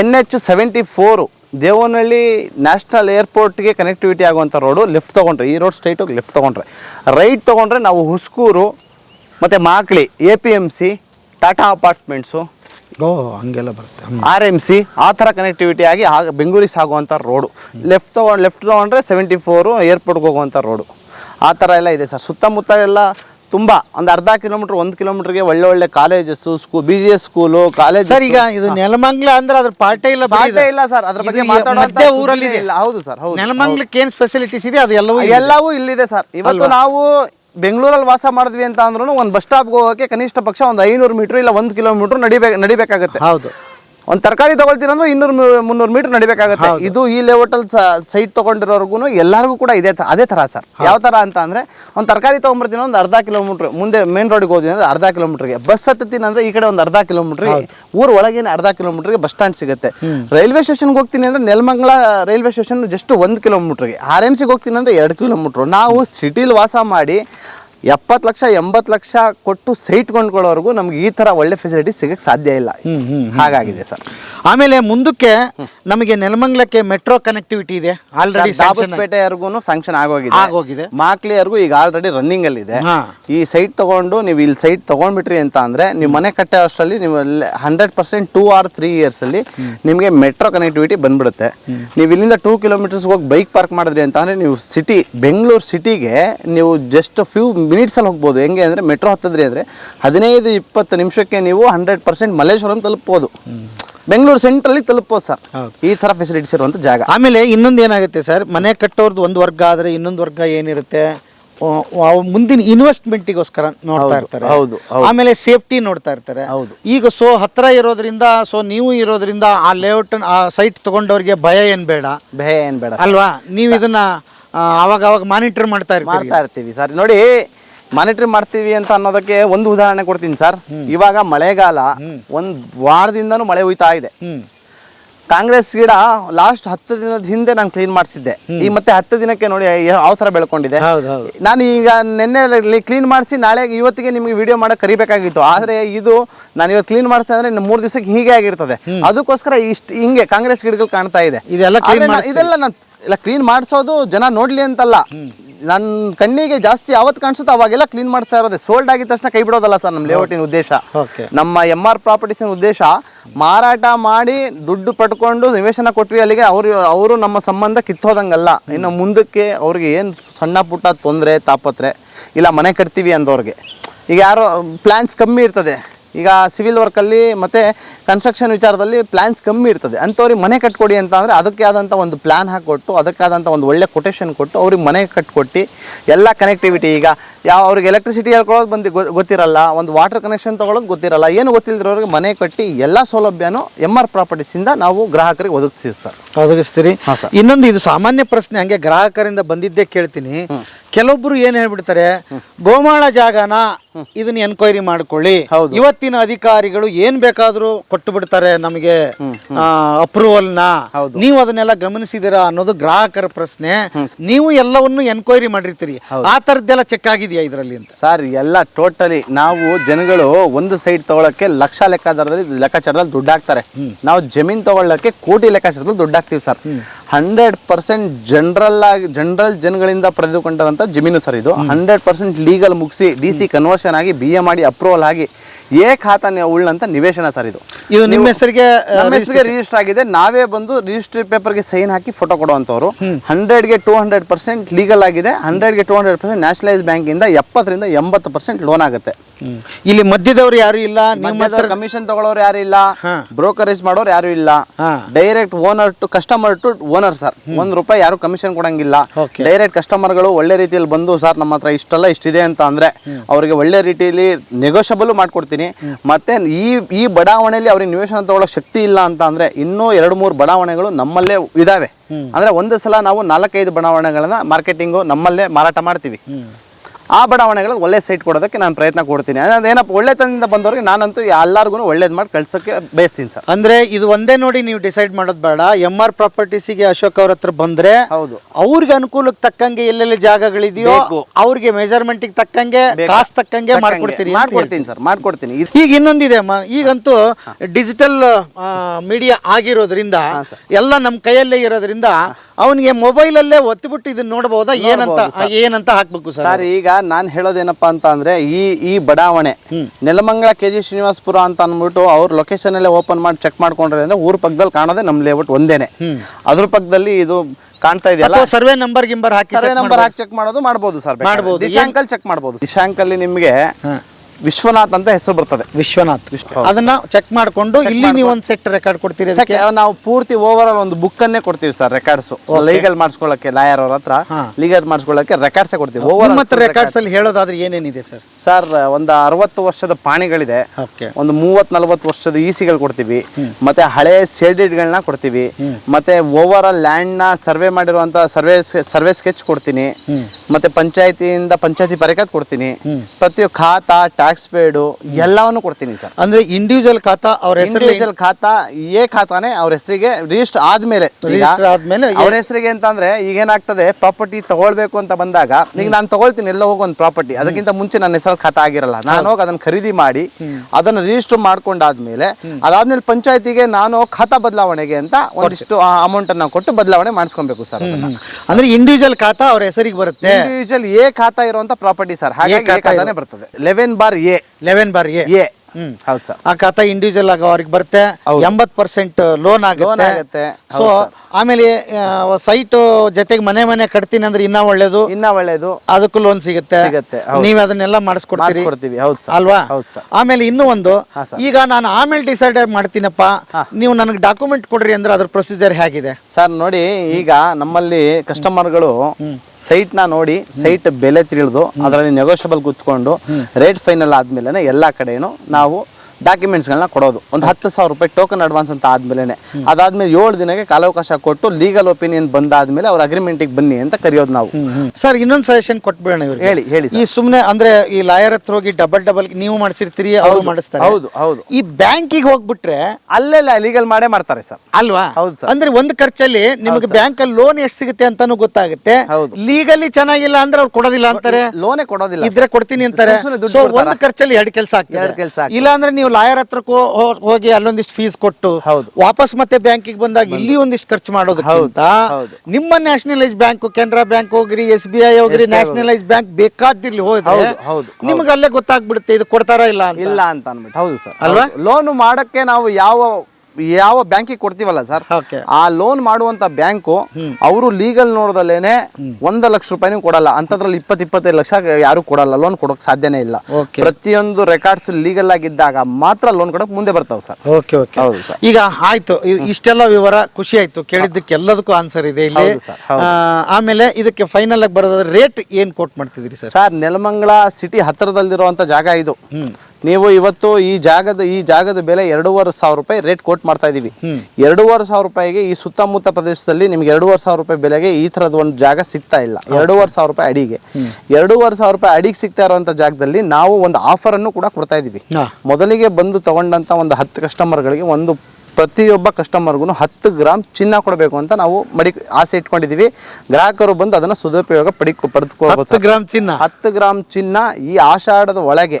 N H seventy four Devanahalli national ಏರ್ಪೋರ್ಟ್ಗೆ connectivity ಆಗುವಂಥ ರೋಡು ಲೆಫ್ಟ್ ತೊಗೊಂಡ್ರೆ ಈ ರೋಡ್ ಸ್ಟ್ರೈಟಿಗೆ ಲೆಫ್ಟ್ ತೊಗೊಂಡ್ರೆ. ರೈಟ್ ತೊಗೊಂಡ್ರೆ ನಾವು ಹುಸ್ಕೂರು ಮತ್ತು Makali A P M C Tata apartments ಓ ಹಂಗೆಲ್ಲ ಬರುತ್ತೆ. ಆರ್ ಎಂ ಸಿ ಆ ಥರ ಕನೆಕ್ಟಿವಿಟಿ ಆಗಿ ಆಗ ಬೆಂಗಳೂರಿಗೆ ಸಾಗುವಂಥ ರೋಡು ಲೆಫ್ಟ್ ತೊಗೊಂಡು ಲೆಫ್ಟ್ ತೊಗೊಂಡ್ರೆ ಸೆವೆಂಟಿ ಫೋರು ಏರ್ಪೋರ್ಟ್ಗೆ ಹೋಗುವಂಥ ರೋಡು ಆ ಥರ ಎಲ್ಲ ಇದೆ ಸರ್. ಸುತ್ತಮುತ್ತ ಎಲ್ಲ ತುಂಬ ಒಂದು ಅರ್ಧ ಕಿಲೋಮೀಟ್ರ್ ಒಂದು ಕಿಲೋಮೀಟ್ರಿಗೆ ಒಳ್ಳೆ ಒಳ್ಳೆ ಕಾಲೇಜಸ್ಸು ಸ್ಕೂ B G S school college sir ಈಗ ಇದು ನೆಲಮಂಗ್ಲ ಅಂದ್ರೆ ಅದ್ರ ಪಾಠ ಇಲ್ಲ ಪಾಠ ಇಲ್ಲ ಸರ್. ಅದ್ರ ಬಗ್ಗೆ ಮಾತಾಡೋದೇ ಊರಲ್ಲಿ ಇಲ್ಲ. ಹೌದು ಸರ್ ಹೌದು. ನೆಲಮಂಗ್ಲಕ್ಕೆ ಏನ್ ಫೆಸಿಲಿಟೀಸ್ ಇದೆ? ಅದು ಎಲ್ಲವೂ ಎಲ್ಲವೂ ಇಲ್ಲಿದೆ ಸರ್. ಇವತ್ತು ನಾವು ಬೆಂಗಳೂರಲ್ಲಿ ವಾಸ ಮಾಡಿದ್ವಿ ಅಂತ ಅಂದ್ರೂ ಒಂದು ಬಸ್ ಸ್ಟಾಪ್ಗೆ ಹೋಗೋಕೆ ಕನಿಷ್ಠ ಪಕ್ಷ ಒಂದು ಐನೂರು ಮೀಟ್ರ್ ಇಲ್ಲ ಒಂದು ಕಿಲೋಮೀಟ್ರ್ ನಡಿಬೇಕು ನಡಿಬೇಕಾಗುತ್ತೆ. ಹೌದು. ಒಂದು ತರಕಾರಿ ತಗೊಳ್ತೀರಂದ್ರೆ ಇನ್ನೂರು ಮುನ್ನೂರು ಮೀಟರ್ ನಡಿಬೇಕಾಗುತ್ತೆ. ಇದು ಈ ಲೆವೆಟಲ್ ಸೈಟ್ ತಗೊಂಡಿರೋರ್ಗು ಎಲ್ಲರಿಗೂ ಕೂಡ ಇದೆ ಅದೇ ಥರ ಸರ್. ಯಾವ ಥರ ಅಂತ ಅಂದರೆ ಒಂದು ತರಕಾರಿ ತೊಗೊಂಬರ್ತೀನಿ ಒಂದು ಅರ್ಧ ಕಿಲೋಮೀಟ್ರ್ ಮುಂದೆ ಮೇನ್ ರೋಡಿಗೆ ಹೋದ್ವಿ ಅಂದರೆ ಅರ್ಧ ಕಿಲೋಮೀಟ್ರಿಗೆ. ಬಸ್ ಹತ್ತೀನಿ ಅಂದರೆ ಈ ಕಡೆ ಒಂದು ಅರ್ಧ ಕಿಲೋಮೀಟ್ರ್ ಊರ ಒಳಗೇನೆ ಅರ್ಧ ಕಿಲೋಮೀಟ್ರಿಗೆ ಬಸ್ ಸ್ಟ್ಯಾಂಡ್ ಸಿಗುತ್ತೆ. ರೈಲ್ವೆ ಸ್ಟೇಷನ್ಗೆ ಹೋಗ್ತೀನಿ ಅಂದರೆ ನೆಲಮಂಗಲ ರೈಲ್ವೆ ಸ್ಟೇಷನ್ ಜಸ್ಟ್ ಒಂದು ಕಿಲೋಮೀಟ್ರಿಗೆ. ಆರ್ ಎಂ ಸಿಗೆ ಹೋಗ್ತೀನಿ ಅಂದರೆ ಎರಡು ಕಿಲೋಮೀಟ್ರು. ನಾವು ಸಿಟಿಲಿ ವಾಸ ಮಾಡಿ ಎಪ್ಪತ್ತು ಲಕ್ಷ ಎಂಬತ್ತು ಲಕ್ಷ ಕೊಟ್ಟು ಸೈಟ್ ಕೊಂಡ್ಕೊಳ್ಳೋರ್ಗು ನಮ್ಗೆ ಈ ಥರ ಒಳ್ಳೆ ಫೆಸಿಲಿಟಿ ಸಿಗಕ್ಕೆ ಸಾಧ್ಯ ಇಲ್ಲ. ಹಾಗಾಗಿದೆ ಸರ್. ಆಮೇಲೆ ಮುಂದಕ್ಕೆ ನಮಗೆ ನೆಲಮಂಗ್ಲಕ್ಕೆ ಮೆಟ್ರೋ ಕನೆಕ್ಟಿವಿಟಿ ಇದೆ. ಆಲ್ರೆಡಿ ಸಾಬಸ್ಪೇಟೆವರೆಗೂ ಸ್ಯಾಂಕ್ಷನ್ ಆಗೋಗಿದೆ. ಆಗೋಗಿದೆ. ಮಾಕ್ಲಿಯರ್ಗೂ ಈಗ ಆಲ್ರೆಡಿ ರನ್ನಿಂಗ್ ಅಲ್ಲಿ ಇದೆ ಈ ಸೈಟ್ ತಗೊಂಡು ನೀವು ಇಲ್ಲಿ ಸೈಟ್ ತಗೊಂಡ್ಬಿಟ್ರಿ ಅಂತ ಅಂದ್ರೆ ನೀವು ಮನೆ ಕಟ್ಟೆ ಅಷ್ಟರಲ್ಲಿ ನೀವು hundred percent two or three years ಅಲ್ಲಿ ನಿಮಗೆ ಮೆಟ್ರೋ ಕನೆಕ್ಟಿವಿಟಿ ಬಂದ್ಬಿಡುತ್ತೆ. ನೀವು ಇಲ್ಲಿಂದ ಟೂ ಕಿಲೋಮೀಟರ್ಸ್ ಹೋಗಿ ಬೈಕ್ ಪಾರ್ಕ್ ಮಾಡಿದ್ರಿ ಅಂತ ಅಂದ್ರೆ ನೀವು ಸಿಟಿ ಬೆಂಗಳೂರು ಸಿಟಿಗೆ ನೀವು ಜಸ್ಟ್ ಫ್ಯೂ ಮಿನಿಟ್ಸ್ ಅಲ್ಲಿ ಹೋಗ್ಬೋದು. ಹೆಂಗೆ ಅಂದರೆ ಮೆಟ್ರೋ ಹತ್ತದ್ರಿ ಅಂದರೆ ಹದಿನೈದು ಇಪ್ಪತ್ತು ನಿಮಿಷಕ್ಕೆ ನೀವು ಹಂಡ್ರೆಡ್ ಪರ್ಸೆಂಟ್ ಮಲ್ಲೇಶ್ವರಂ ತಲುಪ್ಬೋದು. ಬೆಂಗಳೂರು ಸೆಂಟ್ರಲ್ಲಿ ತಲುಪೋದು ಸರ್. ಈ ಥರ ಫೆಸಿಲಿಟೀಸ್ ಇರುವಂಥ ಜಾಗ. ಆಮೇಲೆ ಇನ್ನೊಂದು ಏನಾಗುತ್ತೆ ಸರ್ ಮನೆ ಕಟ್ಟೋರ್ದು ಒಂದು ವರ್ಗ ಆದರೆ ಇನ್ನೊಂದು ವರ್ಗ ಏನಿರುತ್ತೆ? ಮುಂದಿನ ಇನ್ವೆಸ್ಟ್ಮೆಂಟಿಗೋಸ್ಕರ ನೋಡ್ತಾ ಇರ್ತಾರೆ. ಹೌದು, ಆಮೇಲೆ ಸೇಫ್ಟಿ ನೋಡ್ತಾ ಇರ್ತಾರೆ. ಹೌದು. ಈಗ ಸೊ ಹತ್ರ ಇರೋದ್ರಿಂದ ಸೊ ನೀವು ಇರೋದ್ರಿಂದ ಆ ಲೇಔಟ್ ಆ ಸೈಟ್ ತಗೊಂಡವ್ರಿಗೆ ಭಯ ಏನು ಬೇಡ? ಭಯ ಏನು ಬೇಡ ಅಲ್ವಾ? ನೀವು ಇದನ್ನ ಅವಾಗ ಅವಾಗ ಮಾನಿಟರ್ ಮಾಡ್ತಾ ಇರ್ತೀರಿ. ಮಾಡ್ತಾ ಇರ್ತೀವಿ ಸರ್. ನೋಡಿ ಮಾನಿಟರ್ ಮಾಡ್ತೀವಿ ಅಂತ ಅನ್ನೋದಕ್ಕೆ ಒಂದು ಉದಾಹರಣೆ ಕೊಡ್ತೀನಿ ಸರ್. ಇವಾಗ ಮಳೆಗಾಲ ಒಂದು ವಾರದಿಂದನೂ ಮಳೆ ಹೋಯ್ತಾ ಇದೆ. ಕಾಂಗ್ರೆಸ್ ಗಿಡ ಲಾಸ್ಟ್ ಹತ್ತು ದಿನದ ಹಿಂದೆ ನಾನು ಕ್ಲೀನ್ ಮಾಡಿಸಿದ್ದೆ. ಈ ಮತ್ತೆ ಹತ್ತು ದಿನಕ್ಕೆ ನೋಡಿ ಯಾವ ಥರ ಬೆಳ್ಕೊಂಡಿದೆ. ನಾನು ಈಗ ನಿನ್ನೆ ಕ್ಲೀನ್ ಮಾಡಿಸಿ ನಾಳೆ ಇವತ್ತಿಗೆ ನಿಮಗೆ ವಿಡಿಯೋ ಮಾಡಕ್ಕೆ ಕರಿಬೇಕಾಗಿತ್ತು. ಆದರೆ ಇದು ನಾನು ಇವತ್ತು ಕ್ಲೀನ್ ಮಾಡಿಸ್ತಾ ಅಂದರೆ ಇನ್ನು ಮೂರು ದಿವಸಕ್ಕೆ ಹೀಗೆ ಆಗಿರ್ತದೆ. ಅದಕ್ಕೋಸ್ಕರ ಇಷ್ಟು ಹಿಂಗೆ ಕಾಂಗ್ರೆಸ್ ಗಿಡಗಳು ಕಾಣ್ತಾ ಇದೆ. ಇದೆಲ್ಲ? ಇದೆಲ್ಲ ನಾನು ಇಲ್ಲ ಕ್ಲೀನ್ ಮಾಡಿಸೋದು ಜನ ನೋಡ್ಲಿ ಅಂತಲ್ಲ. ನನ್ನ ಕಣ್ಣಿಗೆ ಜಾಸ್ತಿ ಯಾವತ್ತು ಕಾಣಿಸುತ್ತೋ ಅವಾಗೆಲ್ಲ ಕ್ಲೀನ್ ಮಾಡ್ತಾ ಇರೋದೆ. ಸೋಲ್ಡ್ ಆಗಿದ ತಕ್ಷಣ ಕೈ ಬಿಡೋದಲ್ಲ ಸರ್ ನಮ್ಮ ಲೇಔಟಿನ ಉದ್ದೇಶ. ನಮ್ಮ ಎಂ ಆರ್ ಪ್ರಾಪರ್ಟೀಸಿನ ಉದ್ದೇಶ ಮಾರಾಟ ಮಾಡಿ ದುಡ್ಡು ಪಡ್ಕೊಂಡು ನಿವೇಶನ ಕೊಟ್ವಿ ಅಲ್ಲಿಗೆ ಅವರು ಅವರು ನಮ್ಮ ಸಂಬಂಧ ಕಿತ್ತೋದಂಗಲ್ಲ. ಇನ್ನು ಮುಂದಕ್ಕೆ ಅವ್ರಿಗೆ ಏನು ಸಣ್ಣ ಪುಟ್ಟ ತೊಂದರೆ ತಾಪತ್ರೆ ಇಲ್ಲ ಮನೆ ಕಟ್ತೀವಿ ಅಂದವ್ರಿಗೆ. ಈಗ ಯಾರೋ ಪ್ಲ್ಯಾನ್ಸ್ ಕಮ್ಮಿ ಇರ್ತದೆ. ಈಗ ಸಿವಿಲ್ ವರ್ಕಲ್ಲಿ ಮತ್ತು ಕನ್ಸ್ಟ್ರಕ್ಷನ್ ವಿಚಾರದಲ್ಲಿ ಪ್ಲ್ಯಾನ್ಸ್ ಕಮ್ಮಿ ಇರ್ತದೆ. ಅಂಥವ್ರಿಗೆ ಮನೆ ಕಟ್ಕೊಡಿ ಅಂತ ಅಂದರೆ ಅದಕ್ಕೆ ಆದಂಥ ಒಂದು ಪ್ಲ್ಯಾನ್ ಹಾಕಿಕೊಟ್ಟು ಅದಕ್ಕಾದಂಥ ಒಂದು ಒಳ್ಳೆ ಕೊಟೇಷನ್ ಕೊಟ್ಟು ಅವ್ರಿಗೆ ಮನೆ ಕಟ್ಕೊಟ್ಟು ಎಲ್ಲ ಕನೆಕ್ಟಿವಿಟಿ ಈಗ ಯಾವ ಅವ್ರಿಗೆ ಎಲೆಕ್ಟ್ರಿಸಿಟಿ ಹೇಳ್ಕೊಳ್ಳೋದು ಬಂದು ಗೊ- ಗೊತ್ತಿರಲ್ಲ ಒಂದು ವಾಟರ್ ಕನೆಕ್ಷನ್ ತೊಗೊಳೋದು ಗೊತ್ತಿರಲ್ಲ ಏನು ಗೊತ್ತಿಲ್ಲದ್ರವ್ರಿಗೆ ಮನೆ ಕಟ್ಟಿ ಎಲ್ಲ ಸೌಲಭ್ಯನೂ ಎಂ ಆರ್ ಪ್ರಾಪರ್ಟೀಸಿಂದ ನಾವು ಗ್ರಾಹಕರಿಗೆ ಒದಗಿಸ್ತೀವಿ ಸರ್. ಒದಗಿಸ್ತೀರಿ? ಹಾಂ ಸರ್. ಇನ್ನೊಂದು ಇದು ಸಾಮಾನ್ಯ ಪ್ರಶ್ನೆ ಹಂಗೆ ಗ್ರಾಹಕರಿಂದ ಬಂದಿದ್ದೇ ಕೇಳ್ತೀನಿ. ಕೆಲವೊಬ್ರು ಏನ್ ಹೇಳ್ಬಿಡ್ತಾರೆ ಗೋಮಾಳ ಜಾಗನ ಇದನ್ನ ಎನ್ಕ್ವೈರಿ ಮಾಡ್ಕೊಳ್ಳಿ. ಇವತ್ತಿನ ಅಧಿಕಾರಿಗಳು ಏನ್ ಬೇಕಾದ್ರೂ ಕೊಟ್ಟು ಬಿಡ್ತಾರೆ ನಮಗೆ ಅಪ್ರೂವಲ್ನ ನೀವು ಅದನ್ನೆಲ್ಲ ಗಮನಿಸಿದಿರಾ ಅನ್ನೋದು ಗ್ರಾಹಕರ ಪ್ರಶ್ನೆ. ನೀವು ಎಲ್ಲವನ್ನು ಎನ್ಕ್ವೈರಿ ಮಾಡಿರ್ತೀರಿ. ಆ ತರದ್ದೆಲ್ಲ ಚೆಕ್ ಆಗಿದೆಯಾ ಇದರಲ್ಲಿ ಅಂತ? ಸರ್ ಎಲ್ಲ ಟೋಟಲಿ ನಾವು ಜನಗಳು ಒಂದು ಸೈಡ್ ತಗೊಳಕ್ಕೆ ಲಕ್ಷ ಲೆಕ್ಕಾಚಾರದಲ್ಲಿ ಲೆಕ್ಕಾಚಾರದಲ್ಲಿ ದುಡ್ಡು ಹಾಕ್ತಾರೆ. ನಾವು ಜಮೀನ್ ತಗೊಳ್ಳಕ್ಕೆ ಕೋಟಿ ಲೆಕ್ಕಾಚಾರದಲ್ಲಿ ದುಡ್ಡು ಹಾಕ್ತೀವಿ ಸರ್. ಹಂಡ್ರೆಡ್ ಪರ್ಸೆಂಟ್ ಜನರಲ್ ಆಗಿ ಜನರಲ್ ಜನಗಳಿಂದ ಪಡೆದುಕೊಂಡಂತ ಜಮೀನು ಸರ್ ಇದು. ಹಂಡ್ರೆಡ್ ಪರ್ಸೆಂಟ್ ಲೀಗಲ್ ಮುಗಿಸಿ ಡಿ ಸಿ ಕನ್ವರ್ಷನ್ ಆಗಿ ಬಿ ಎ ಮಾಡಿ ಅಪ್ರೂವಲ್ ಆಗಿ ಏ ಖಾತಾ ಉಳ್ಳಂತ ನಿವೇಶನ ಸರ್ ಇದು. ಇದು ನಿಮ್ಮ ಹೆಸರಿಗೆ ನಮ್ಮ ಹೆಸರಿಗೆ ರಿಜಿಸ್ಟರ್ ಆಗಿದೆ. ನಾವೇ ಬಂದು ರಿಜಿಸ್ಟ್ರಿ ಪೇಪರ್ಗೆ ಸೈನ್ ಹಾಕಿ ಫೋಟೋ ಕೊಡುವಂಥವ್ರು. ಹಂಡ್ರೆಡ್ಗೆ ಟೂ ಹಂಡ್ರೆಡ್ ಪರ್ಸೆಂಟ್ ಲೀಗಲ್ ಆಗಿದೆ. ಹಂಡ್ರೆಡ್ಗೆ ಟೂ ಹಂಡ್ರೆಡ್ ಪರ್ಸೆಂಟ್ ನ್ಯಾಷನಲೈಸ್ ಬ್ಯಾಂಕಿಂದ ಎಪ್ಪತ್ತರಿಂದ ಎಂಬತ್ತು ಪರ್ಸೆಂಟ್ ಲೋನ್ ಆಗುತ್ತೆ. ಇಲ್ಲಿ ಮಧ್ಯದವ್ರು ಯಾರು ಇಲ್ಲ ನಿಮ್ಮ ಹತ್ರ ಕಮಿಷನ್ ತಗೊಳ್ಳೋರು ಯಾರು ಇಲ್ಲ. ಬ್ರೋಕರೇಜ್ ಮಾಡೋರು ಯಾರು ಇಲ್ಲ. Direct owner to customer to owner sir ಒಂದ್ ರೂಪಾಯಿ ಯಾರು ಕಮಿಷನ್ ಕೊಡಂಗಿಲ್ಲ. ಡೈರೆಕ್ಟ್ ಕಸ್ಟಮರ್ಗಳು ಒಳ್ಳೆ ರೀತಿಯಲ್ಲಿ ಬಂದು ಸರ್ ನಮ್ಮ ಹತ್ರ ಇಷ್ಟೆಲ್ಲ ಇಷ್ಟಿದೆ ಅಂತ ಅಂದ್ರೆ ಅವರಿಗೆ ಒಳ್ಳೆ ರೀತಿಯಲ್ಲಿ ನೆಗೋಷಿಯಬಲ್ ಮಾಡ್ಕೊಡ್ತೀನಿ. ಮತ್ತೆ ಈ ಈ ಬಡಾವಣೆಯಲ್ಲಿ ಅವ್ರಿಗೆ ನಿವೇಶನ ತಗೊಳ್ಳೋ ಶಕ್ತಿ ಇಲ್ಲ ಅಂತ ಅಂದ್ರೆ ಇನ್ನೂ ಎರಡು ಮೂರು ಬಡಾವಣೆಗಳು ನಮ್ಮಲ್ಲೇ ಇದಾವೆ. ಅಂದ್ರೆ ಒಂದು ಸಲ ನಾವು ನಾಲ್ಕೈದು ಬಡಾವಣೆಗಳನ್ನ ಮಾರ್ಕೆಟಿಂಗು ನಮ್ಮಲ್ಲೇ ಮಾರಾಟ ಮಾಡ್ತೀವಿ. ಆ ಬಡಾವಣೆಗಳ ಒಳ್ಳೆ ಸೈಟ್ ಕೊಡೋದಕ್ಕೆ ನಾನು ಪ್ರಯತ್ನ ಕೊಡ್ತೀನಿ. ಅದೇನಪ್ಪ ಒಳ್ಳೆತನದಿಂದ ಬಂದವ್ರಿಗೆ ನಾನಂತೂ ಎಲ್ಲರಿಗೂ ಒಳ್ಳೇದು ಮಾಡಿ ಕಳ್ಸೋಕ್ಕೆ ಬಯಸ್ತೀನಿ ಸರ್. ಅಂದ್ರೆ ಇದು ಒಂದೇ ನೋಡಿ ನೀವು ಡಿಸೈಡ್ ಮಾಡೋದು ಬೇಡ. ಎಂ ಆರ್ ಪ್ರಾಪರ್ಟೀಸಿಗೆ ಅಶೋಕ್ ಅವ್ರ ಹತ್ರ ಬಂದ್ರೆ ಹೌದು. ಅವ್ರಿಗೆ ಅನುಕೂಲಕ್ಕೆ ತಕ್ಕಂಗೆ ಎಲ್ಲೆಲ್ಲಿ ಜಾಗಗಳಿದೆಯೋ. ಅವ್ರಿಗೆ ಮೆಜರ್ಮೆಂಟಿಗೆ ತಕ್ಕಂಗೆ ಕಾಸ್ಟ್ ತಕ್ಕಂಗೆ ಮಾಡ್ಕೊಡ್ತೀನಿ ಮಾಡ್ಕೊಡ್ತೀನಿ ಸರ್ ಮಾಡ್ಕೊಡ್ತೀನಿ. ಈಗ ಇನ್ನೊಂದಿದೆ ಈಗಂತೂ ಡಿಜಿಟಲ್ ಮೀಡಿಯಾ ಆಗಿರೋದ್ರಿಂದ ಎಲ್ಲ ನಮ್ಮ ಕೈಯಲ್ಲೇ ಇರೋದ್ರಿಂದ ಅವನಿಗೆ ಮೊಬೈಲಲ್ಲೇ ಒತ್ತಿಬಿಟ್ಟು ಇದನ್ನ ನೋಡಬಹುದಾ ಏನಂತ ಏನಂತ ಹಾಕ್ಬೇಕು ಸರ್ ಈಗ ನಾನು ಹೇಳೋದೇನಪ್ಪ ಅಂತ ಅಂದ್ರೆ ಈ ಈ ಬಡಾವಣೆ ನೆಲಮಂಗಲ ಕೆ ಜಿ ಶ್ರೀನಿವಾಸಪುರ ಅಂತ ಅಂದ್ಬಿಟ್ಟು ಅವ್ರ ಲೊಕೇಶನ್ ಅಲ್ಲೇ ಓಪನ್ ಮಾಡಿ ಚೆಕ್ ಮಾಡ್ಕೊಂಡ್ರೆ ಅಂದ್ರೆ ಊರ್ ಪಕ್ಕದಲ್ಲಿ ಕಾಣೋದೇ ನಮ್ಮ ಲೇಔಟ್ ಒಂದೇನೆ. ಅದ್ರ ಪಕ್ಕದಲ್ಲಿ ಇದು ಕಾಣ್ತಾ ಇದೆಯಲ್ಲ? ಸರ್ವೆ ನಂಬರ್ ಗಿಂಬರ್ ಹಾಕಿ ಸರ್ವೆ ನಂಬರ್. ಹಾಕಿ ಚೆಕ್ ಮಾಡೋದು ಮಾಡ್ಬೋದು ಸರ್ ಮಾಡ್ಬೋದು. ದಿಶಾಂಕಲ್ ಚೆಕ್ ಮಾಡ್ಬೋದು. ದಿಶಾಂಕಲ್ಲಿ ನಿಮಗೆ ವಿಶ್ವನಾಥ್ ಅಂತ ಹೆಸರು ಬರ್ತದೆ. ವಿಶ್ವನಾಥ್. ಅದನ್ನ ಚೆಕ್ ಮಾಡ್ಕೊಂಡು ಇಲ್ಲಿ ನೀವು ಒಂದು ಸೆಟ್ ರೆಕಾರ್ಡ್ ಕೊಡ್ತೀರಿ ಅದಕ್ಕೆ? ನಾವು ಪೂರ್ತಿ ಓವರ್ ಆಲ್ ಒಂದು ಬುಕ್ ಅನ್ನೇ ಕೊಡ್ತೀವಿ ಸರ್ ರೆಕಾರ್ಡ್ಸ್ ಲೀಗಲ್ ಮಾಡಿಸ್ಕೊಳ್ಳಕ್ಕೆ ಲಾಯರ್ ಅವ್ರ ಹತ್ರ ಲೀಗಲ್ ಮಾಡಿಸ್ಕೊಳ್ಳಕ್ಕೆ ರೆಕಾರ್ಡ್ಸೇ ಕೊಡ್ತೀವಿ. ಓವರ್ ಮತ್ತೆ ರೆಕಾರ್ಡ್ಸ್ ಅಲ್ಲಿ ಹೇಳೋದಾದ್ರೆ ಏನೇನಿದೆ ಸರ್? ಸರ್ ಒಂದು ಅರವತ್ತು ವರ್ಷದ ಪಾಣಿಗಳಿದೆ. ಒಂದು ಮೂವತ್ ನಲವತ್ತು ವರ್ಷದ ಇಸಿಗಳು ಕೊಡ್ತೀವಿ. ಮತ್ತೆ ಹಳೆ ಸೇಡೆಡ್ಗಳನ್ನ ಕೊಡ್ತೀವಿ. ಮತ್ತೆ ಓವರ್ ಆಲ್ ಲ್ಯಾಂಡ್ನ ಸರ್ವೆ ಮಾಡಿರುವಂತ ಸರ್ವೆ ಸರ್ವೆ ಸ್ಕೆಚ್ ಕೊಡ್ತೀನಿ ಮತ್ತೆ ಪಂಚಾಯತಿಯಿಂದ ಪಂಚಾಯತಿ ಬರಕಾತ್ ಕೊಡ್ತೀನಿ. ಪ್ರತಿ ಖಾತಾ ಟ್ಯಾಕ್ಸ್ ಪೇಡು ಎಲ್ಲವನ್ನು ಕೊಡ್ತೀನಿ ಸರ್. ಅಂದ್ರೆ ಇಂಡಿವಿಜುವಲ್ ಖಾತಾ ಅವ್ರ ಇಂಡಿವಿಜುವಲ್ ಖಾತಾ ಏ ಖಾತಾನೆ ಅವ್ರ ಹೆಸರಿಗೆ ರಿಜಿಸ್ಟರ್ ಆದ್ಮೇಲೆ ಆದ್ಮೇಲೆ ಅವ್ರ ಹೆಸರಿಗೆ ಅಂತ ಅಂದ್ರೆ ಈಗ ಏನಾಗ್ತದೆ ಪ್ರಾಪರ್ಟಿ ತಗೊಳ್ಬೇಕು ಅಂತ ಬಂದಾಗ ಈಗ ನಾನು ತಗೊಳ್ತೀನಿ ಎಲ್ಲ ಹೋಗೋ ಒಂದು ಪ್ರಾಪರ್ಟಿ ಅದಕ್ಕಿಂತ ಮುಂಚೆ ನನ್ನ ಹೆಸರು ಖಾತಾ ಆಗಿರಲ್ಲ. ನಾನು ಹೋಗಿ ಅದನ್ನ ಖರೀದಿ ಮಾಡಿ ಅದನ್ನ ರಿಜಿಸ್ಟರ್ ಮಾಡ್ಕೊಂಡಾದ್ಮೇಲೆ ಅದಾದ್ಮೇಲೆ ಪಂಚಾಯತಿಗೆ ನಾನು ಖಾತಾ ಬದಲಾವಣೆಗೆ ಅಂತ ಒಂದಿಷ್ಟು ಅಮೌಂಟ್ ಅನ್ನ ಕೊಟ್ಟು ಬದಲಾವಣೆ ಮಾಡಿಸ್ಕೊಬೇಕು ಸರ್ ಅಂದ್ರೆ ಇಂಡಿವಿಜುವಲ್ ಖಾತಾ ಅವ್ರ ಹೆಸರಿಗೆ ಬರುತ್ತೆ. ಇಂಡಿವಿಜುವಲ್ ಎ ಖಾತಾ ಇರುವಂತ ಪ್ರಾಪರ್ಟಿ ಸರ್. ಹಾಗಾಗಿ ಖಾತಾನೇ ಬರ್ತದೆ. Eleven bar A. Eleven bar A. A. ಹೌದು ಸರ್. ಆ ಖಾತಾ ಇಂಡಿವಿಜುವಲ್ ಆಗಿ ಅವ್ರಿಗೆ ಬರುತ್ತೆ. ಎಂಬತ್ ಪರ್ಸೆಂಟ್ ಲೋನ್ ಆಗುತ್ತೆ. ಸೊ ಆಮೇಲೆ ಸೈಟ್ ಜೊತೆಗೆ ಮನೆ ಮನೆ ಕಟ್ತೀನಿ ಅಂದ್ರೆ ಇನ್ನ ಒಳ್ಳೇದು. ಇನ್ನ ಒಳ್ಳೇದು. ಅದಕ್ಕೂ ಲೋನ್ ಸಿಗುತ್ತೆ. ಸಿಗುತ್ತೆ, ಹೌದು. ನೀವ್ ಅದನ್ನೆಲ್ಲ ಮಾಡಿಸ್ಕೊಡ್ತೀರಿ. ಮಾಡಿಸ್ಕೊಡ್ತೀವಿ ಹೌದು ಸರ್. ಅಲ್ವಾ? ಹೌದು ಸರ್. ಆಮೇಲೆ ಇನ್ನೂ ಒಂದು ಈಗ ನಾನು ಆಮೇಲೆ ಡಿಸೈಡ್ ಮಾಡ್ತೀನಪ್ಪ. ನೀವು ನನಗೆ ಡಾಕ್ಯುಮೆಂಟ್ ಕೊಡ್ರಿ ಅಂದ್ರೆ ಅದ್ರ ಪ್ರೊಸೀಜರ್ ಹೇಗಿದೆ? ಸರ್ ನೋಡಿ ಈಗ ನಮ್ಮಲ್ಲಿ ಕಸ್ಟಮರ್ಗಳು ಸೈಟ್ನ ನೋಡಿ ಸೈಟ್ ಬೆಲೆ ತಿಳಿದು ಅದರಲ್ಲಿ ನೆಗೋಷಿಯಬಲ್ ಕೂತ್ಕೊಂಡು ರೇಟ್ ಫೈನಲ್ ಆದ್ಮೇಲೆ ಎಲ್ಲಾ ಕಡೆನೂ ನಾವು ಡಾಕ್ಯುಮೆಂಟ್ಸ್ಗಳನ್ನ ಕೊಡೋದು. ಒಂದು ಹತ್ತು ಸಾವಿರ ರೂಪಾಯಿ ಟೋಕನ್ ಅಡ್ವಾನ್ಸ್ ಅಂತ ಆದ್ಮೇಲೆ ಅದಾದ್ಮೇಲೆ ಏಳು ದಿನಕ್ಕೆ ಕಾಲಾವಕಾಶ ಕೊಟ್ಟು ಲೀಗಲ್ ಒಪಿನಿಯನ್ ಬಂದಾದ್ಮೇಲೆ ಅವ್ರ ಅಗ್ರಿಮೆಂಟಿಗೆ ಬನ್ನಿ ಅಂತ ಕರೆಯೋದು ನಾವು. ಸರ್ ಇನ್ನೊಂದು ಸಜೆಷನ್ ಕೊಟ್ಬಿಡೋಣ ಇವ್ರಿಗೆ. ಹೇಳಿ ಹೇಳಿ ಈ ಸುಮ್ನೆ ಅಂದ್ರೆ ಈ ಲಾಯರ್ ಹತ್ರ ಹೋಗಿ ಡಬಲ್ ಡಬಲ್ ನೀವು ಮಾಡಿಸಿರ್ತೀರಿ ಅವರು ಮಾಡಿಸ್ತಾರೆ. ಹೌದು ಹೌದು. ಈ ಬ್ಯಾಂಕಿಗೆ ಹೋಗ್ಬಿಟ್ರೆ ಅಲ್ಲೆಲ್ಲ ಲೀಗಲ್ ಮಾಡೇ ಮಾಡ್ತಾರೆ ಸರ್. ಅಲ್ವಾ? ಹೌದು ಸರ್. ಅಂದ್ರೆ ಒಂದು ಖರ್ಚಲ್ಲಿ ನಿಮಗೆ ಬ್ಯಾಂಕ್ ಅಲ್ಲಿ ಲೋನ್ ಎಷ್ಟು ಸಿಗುತ್ತೆ ಅಂತಾನು ಗೊತ್ತಾಗುತ್ತೆ. ಹೌದು. ಲೀಗಲಿ ಚೆನ್ನಾಗಿಲ್ಲ ಅಂದ್ರೆ ಅವ್ರು ಕೊಡೋದಿಲ್ಲ ಅಂತಾರೆ. ಲೋನೇ ಕೊಡೋದಿಲ್ಲ ಇದ್ರೆ ಕೊಡ್ತೀನಿ ಅಂತಾರೆ. ಒಂದು ಖರ್ಚಲ್ಲಿ ಎರಡು ಕೆಲಸ ಎರಡ್ ಕೆಲ್ಸ ಆಗ್ತದೆ. ಆಗ್ತದೆ. ಇಲ್ಲ ಅಂದ್ರೆ ನೀವು ಲಾಯರ್ ಹತ್ರಕ್ಕೂ ಹೋಗಿ ಅಲ್ಲೊಂದಿಷ್ಟು ಫೀಸ್ ಕೊಟ್ಟು ಹೌದು. ವಾಪಸ್ ಮತ್ತೆ ಬ್ಯಾಂಕಿಗೆ ಬಂದಾಗ ಇಲ್ಲಿ ಒಂದಿಷ್ಟು ಖರ್ಚು ಮಾಡೋದು ಹೌದು. ನಿಮ್ಮ ನ್ಯಾಷನಲೈಸ್ ಬ್ಯಾಂಕ್ ಕೆನರಾ ಬ್ಯಾಂಕ್ ಹೋಗ್ರಿ ಎಸ್ ಬಿ ಐ ಹೋಗ್ರಿ ನ್ಯಾಷನಲೈಸ್ ಬ್ಯಾಂಕ್ ಬೇಕಾದಿರ್ಲಿ ಹೋದ್ರೆ ಹೌದು, ಹೌದು, ನಿಮ್ಗೆ ಅಲ್ಲೇ ಗೊತ್ತಾಗ್ಬಿಡುತ್ತೆ ಇದು ಕೊಡ್ತಾರಾ ಇಲ್ಲ ಇಲ್ಲ ಅಂತ ಅನ್ಬಿಟ್ಟು. ಹೌದು ಸರ್. ಅಲ್ವಾ? ಲೋನ್ ಮಾಡಕ್ಕೆ ನಾವು ಯಾವ ಯಾವ ಬ್ಯಾಂಕಿಗೆ ಕೊಡ್ತೀವಲ್ಲ ಸರ್. ಆ ಲೋನ್ ಮಾಡುವಂತ ಬ್ಯಾಂಕು ಅವರು ಲೀಗಲ್ ನೋಡ್ದಲ್ಲೇನೆ ಒಂದು ಲಕ್ಷ ರೂಪಾಯಿನೂ ಕೊಡಲ್ಲ. ಅಂತದ್ರಲ್ಲಿ ಇಪ್ಪತ್ತು ಇಪ್ಪತ್ತೈದು ಲಕ್ಷ ಯಾರು ಕೊಡಲ್ಲ ಲೋನ್ ಕೊಡೋಕೆ ಸಾಧ್ಯನೇ ಇಲ್ಲ. ಪ್ರತಿಯೊಂದು ರೆಕಾರ್ಡ್ಸ್ ಲೀಗಲ್ ಆಗಿದ್ದಾಗ ಮಾತ್ರ ಲೋನ್ ಕೊಡೋಕೆ ಮುಂದೆ ಬರ್ತಾವೆ ಸರ್. ಓಕೆ ಓಕೆ ಹೌದು ಸರ್. ಈಗ ಆಯ್ತು ಇಷ್ಟೆಲ್ಲ ವಿವರ ಖುಷಿ ಆಯ್ತು. ಕೇಳಿದ್ದಕ್ಕೆ ಎಲ್ಲದಕ್ಕೂ ಆನ್ಸರ್ ಇದೆ ಇಲ್ಲಿ. ಆಮೇಲೆ ಇದಕ್ಕೆ ಫೈನಲ್ ಆಗಿ ಬರೋದಾದ್ರೆ ರೇಟ್ ಏನ್ ಕೋಟ್ ಮಾಡ್ತಿದ್ರಿ ಸರ್? ಸರ್ ನೆಲಮಂಗಲ ಸಿಟಿ ಹತ್ತಿರದಲ್ಲಿರುವಂತ ಜಾಗ ಇದು. ನೀವು ಇವತ್ತು ಈ ಜಾಗದ ಈ ಜಾಗದ ಬೆಲೆ ಎರಡೂವರೆ ಸಾವಿರ ರೂಪಾಯಿ ರೇಟ್ ಕೋಟ್ ಮಾಡ್ತಾ ಇದೀವಿ ಎರಡೂವರೆ ಸಾವಿರ ರೂಪಾಯಿಗೆ ಈ ಸುತ್ತಮುತ್ತ ಪ್ರದೇಶದಲ್ಲಿ ನಿಮ್ಗೆ ಎರಡೂವರೆ ಸಾವಿರ ರೂಪಾಯಿ ಬೆಲೆಗೆ ಈ ಥರದ ಒಂದು ಜಾಗ ಸಿಗ್ತಾ ಇಲ್ಲ. ಎರಡೂವರೆ ಸಾವಿರ ರೂಪಾಯಿ ಅಡಿಗೆ. ಎರಡೂವರೆ ಸಾವಿರ ರೂಪಾಯಿ ಅಡಿಗೆ ಸಿಗ್ತಾ ಇರುವಂಥ ಜಾಗದಲ್ಲಿ ನಾವು ಒಂದು ಆಫರ್ ಅನ್ನು ಕೂಡ ಕೊಡ್ತಾ ಇದೀವಿ ಮೊದಲಿಗೆ ಬಂದು ತಗೊಂಡಂತ ಒಂದು ಹತ್ತು ಕಸ್ಟಮರ್ಗಳಿಗೆ ಒಂದು ಪ್ರತಿಯೊಬ್ಬ ಕಸ್ಟಮರ್ಗೂ ಹತ್ತು ಗ್ರಾಮ್ ಚಿನ್ನ ಕೊಡಬೇಕು ಅಂತ ನಾವು ಮಡಿ ಆಸೆ ಇಟ್ಕೊಂಡಿದೀವಿ ಗ್ರಾಹಕರು ಬಂದು ಅದನ್ನ ಸದುಪಯೋಗ ಪಡಿ ಪಡೆದುಕೊಳ್ಬೋದು. ಹತ್ತು ಗ್ರಾಮ್ ಚಿನ್ನ. ಹತ್ತು ಗ್ರಾಮ್ ಚಿನ್ನ ಈ ಆಷಾಢದ ಒಳಗೆ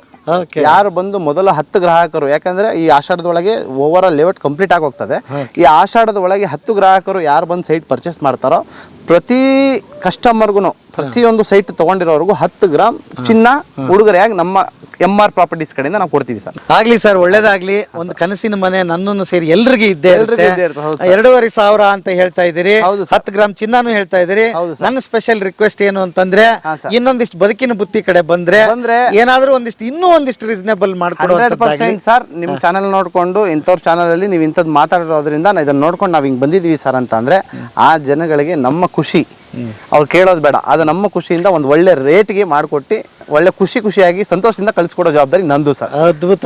ಯಾರು ಬಂದು ಮೊದಲ ಹತ್ತು ಗ್ರಾಹಕರು ಯಾಕಂದ್ರೆ ಈ ಆಷಾಢದೊಳಗೆ ಓವರ್ ಆಲ್ ಲೇಔಟ್ ಕಂಪ್ಲೀಟ್ ಆಗಿ ಹೋಗ್ತದೆ ಈ ಆಷಾಢದ ಒಳಗೆ ಹತ್ತು ಗ್ರಾಹಕರು ಯಾರು ಬಂದು ಸೈಟ್ ಪರ್ಚೇಸ್ ಮಾಡ್ತಾರೋ ಪ್ರತಿ ಕಸ್ಟಮರ್ಗೂ ಪ್ರತಿಯೊಂದು ಸೈಟ್ ತಗೊಂಡಿರೋರ್ಗು ಹತ್ತು ಗ್ರಾಮ್ ಚಿನ್ನ ಉಡುಗೊರೆಯಾಗಿ ನಮ್ಮ ಎಂ ಆರ್ ಪ್ರಾಪರ್ಟೀಸ್ ಕಡೆಯಿಂದ ನಾವು ಕೊಡ್ತೀವಿ ಸರ್. ಆಗ್ಲಿ ಸರ್ ಒಳ್ಳೇದಾಗ್ಲಿ. ಒಂದು ಕನಸಿನ ಮನೆ ನನ್ನನ್ನು ಸೇರಿ ಎಲ್ರಿಗೂ ಇದ್ದೆ ಎರಡೂವರೆ ಸಾವಿರ ಅಂತ ಹೇಳ್ತಾ ಇದೀರಿ. ಹತ್ತು ಗ್ರಾಮ್ ಚಿನ್ನಾನು ಹೇಳ್ತಾ ಇದೀರಿ. ನನ್ನ ಸ್ಪೆಷಲ್ ರಿಕ್ವೆಸ್ಟ್ ಏನು ಅಂತಂದ್ರೆ ಇನ್ನೊಂದಿಷ್ಟು ಬದುಕಿನ ಬುತ್ತಿ ಕಡೆ ಬಂದ್ರೆ ಏನಾದ್ರೂ ಒಂದಿಷ್ಟು ಇನ್ನೂ ಒಂದಿಷ್ಟು ರೀಸನೇಬಲ್ ಮಾಡ್ಕೊಂಡು ಸರ್ ನಿಮ್ ಚಾನಲ್ ನೋಡ್ಕೊಂಡು ಇಂಥವ್ರ ಚಾನಲ್ ಅಲ್ಲಿ ನೀವು ಇಂಥದ್ದು ಮಾತಾಡಿರೋದ್ರಿಂದ ಇದನ್ನ ನೋಡ್ಕೊಂಡು ನಾವ್ ಹಿಂಗ್ ಬಂದಿದೀವಿ ಸರ್ ಅಂತ ಅಂದ್ರೆ ಆ ಜನಗಳಿಗೆ ನಮ್ಮ ಖುಷಿ. ಅವ್ರು ಕೇಳೋದು ಬೇಡ. ಅದು ನಮ್ಮ ಖುಷಿಯಿಂದ ಒಂದು ಒಳ್ಳೆ ರೇಟ್ಗೆ ಮಾಡಿಕೊಟ್ಟು ಒಳ್ಳೆ ಖುಷಿ ಖುಷಿಯಾಗಿ ಸಂತೋಷದಿಂದ ಕಳಿಸ್ಕೊಡೋ ಜವಾಬ್ದಾರಿ ನಂದು ಸರ್. ಅದ್ಭುತ.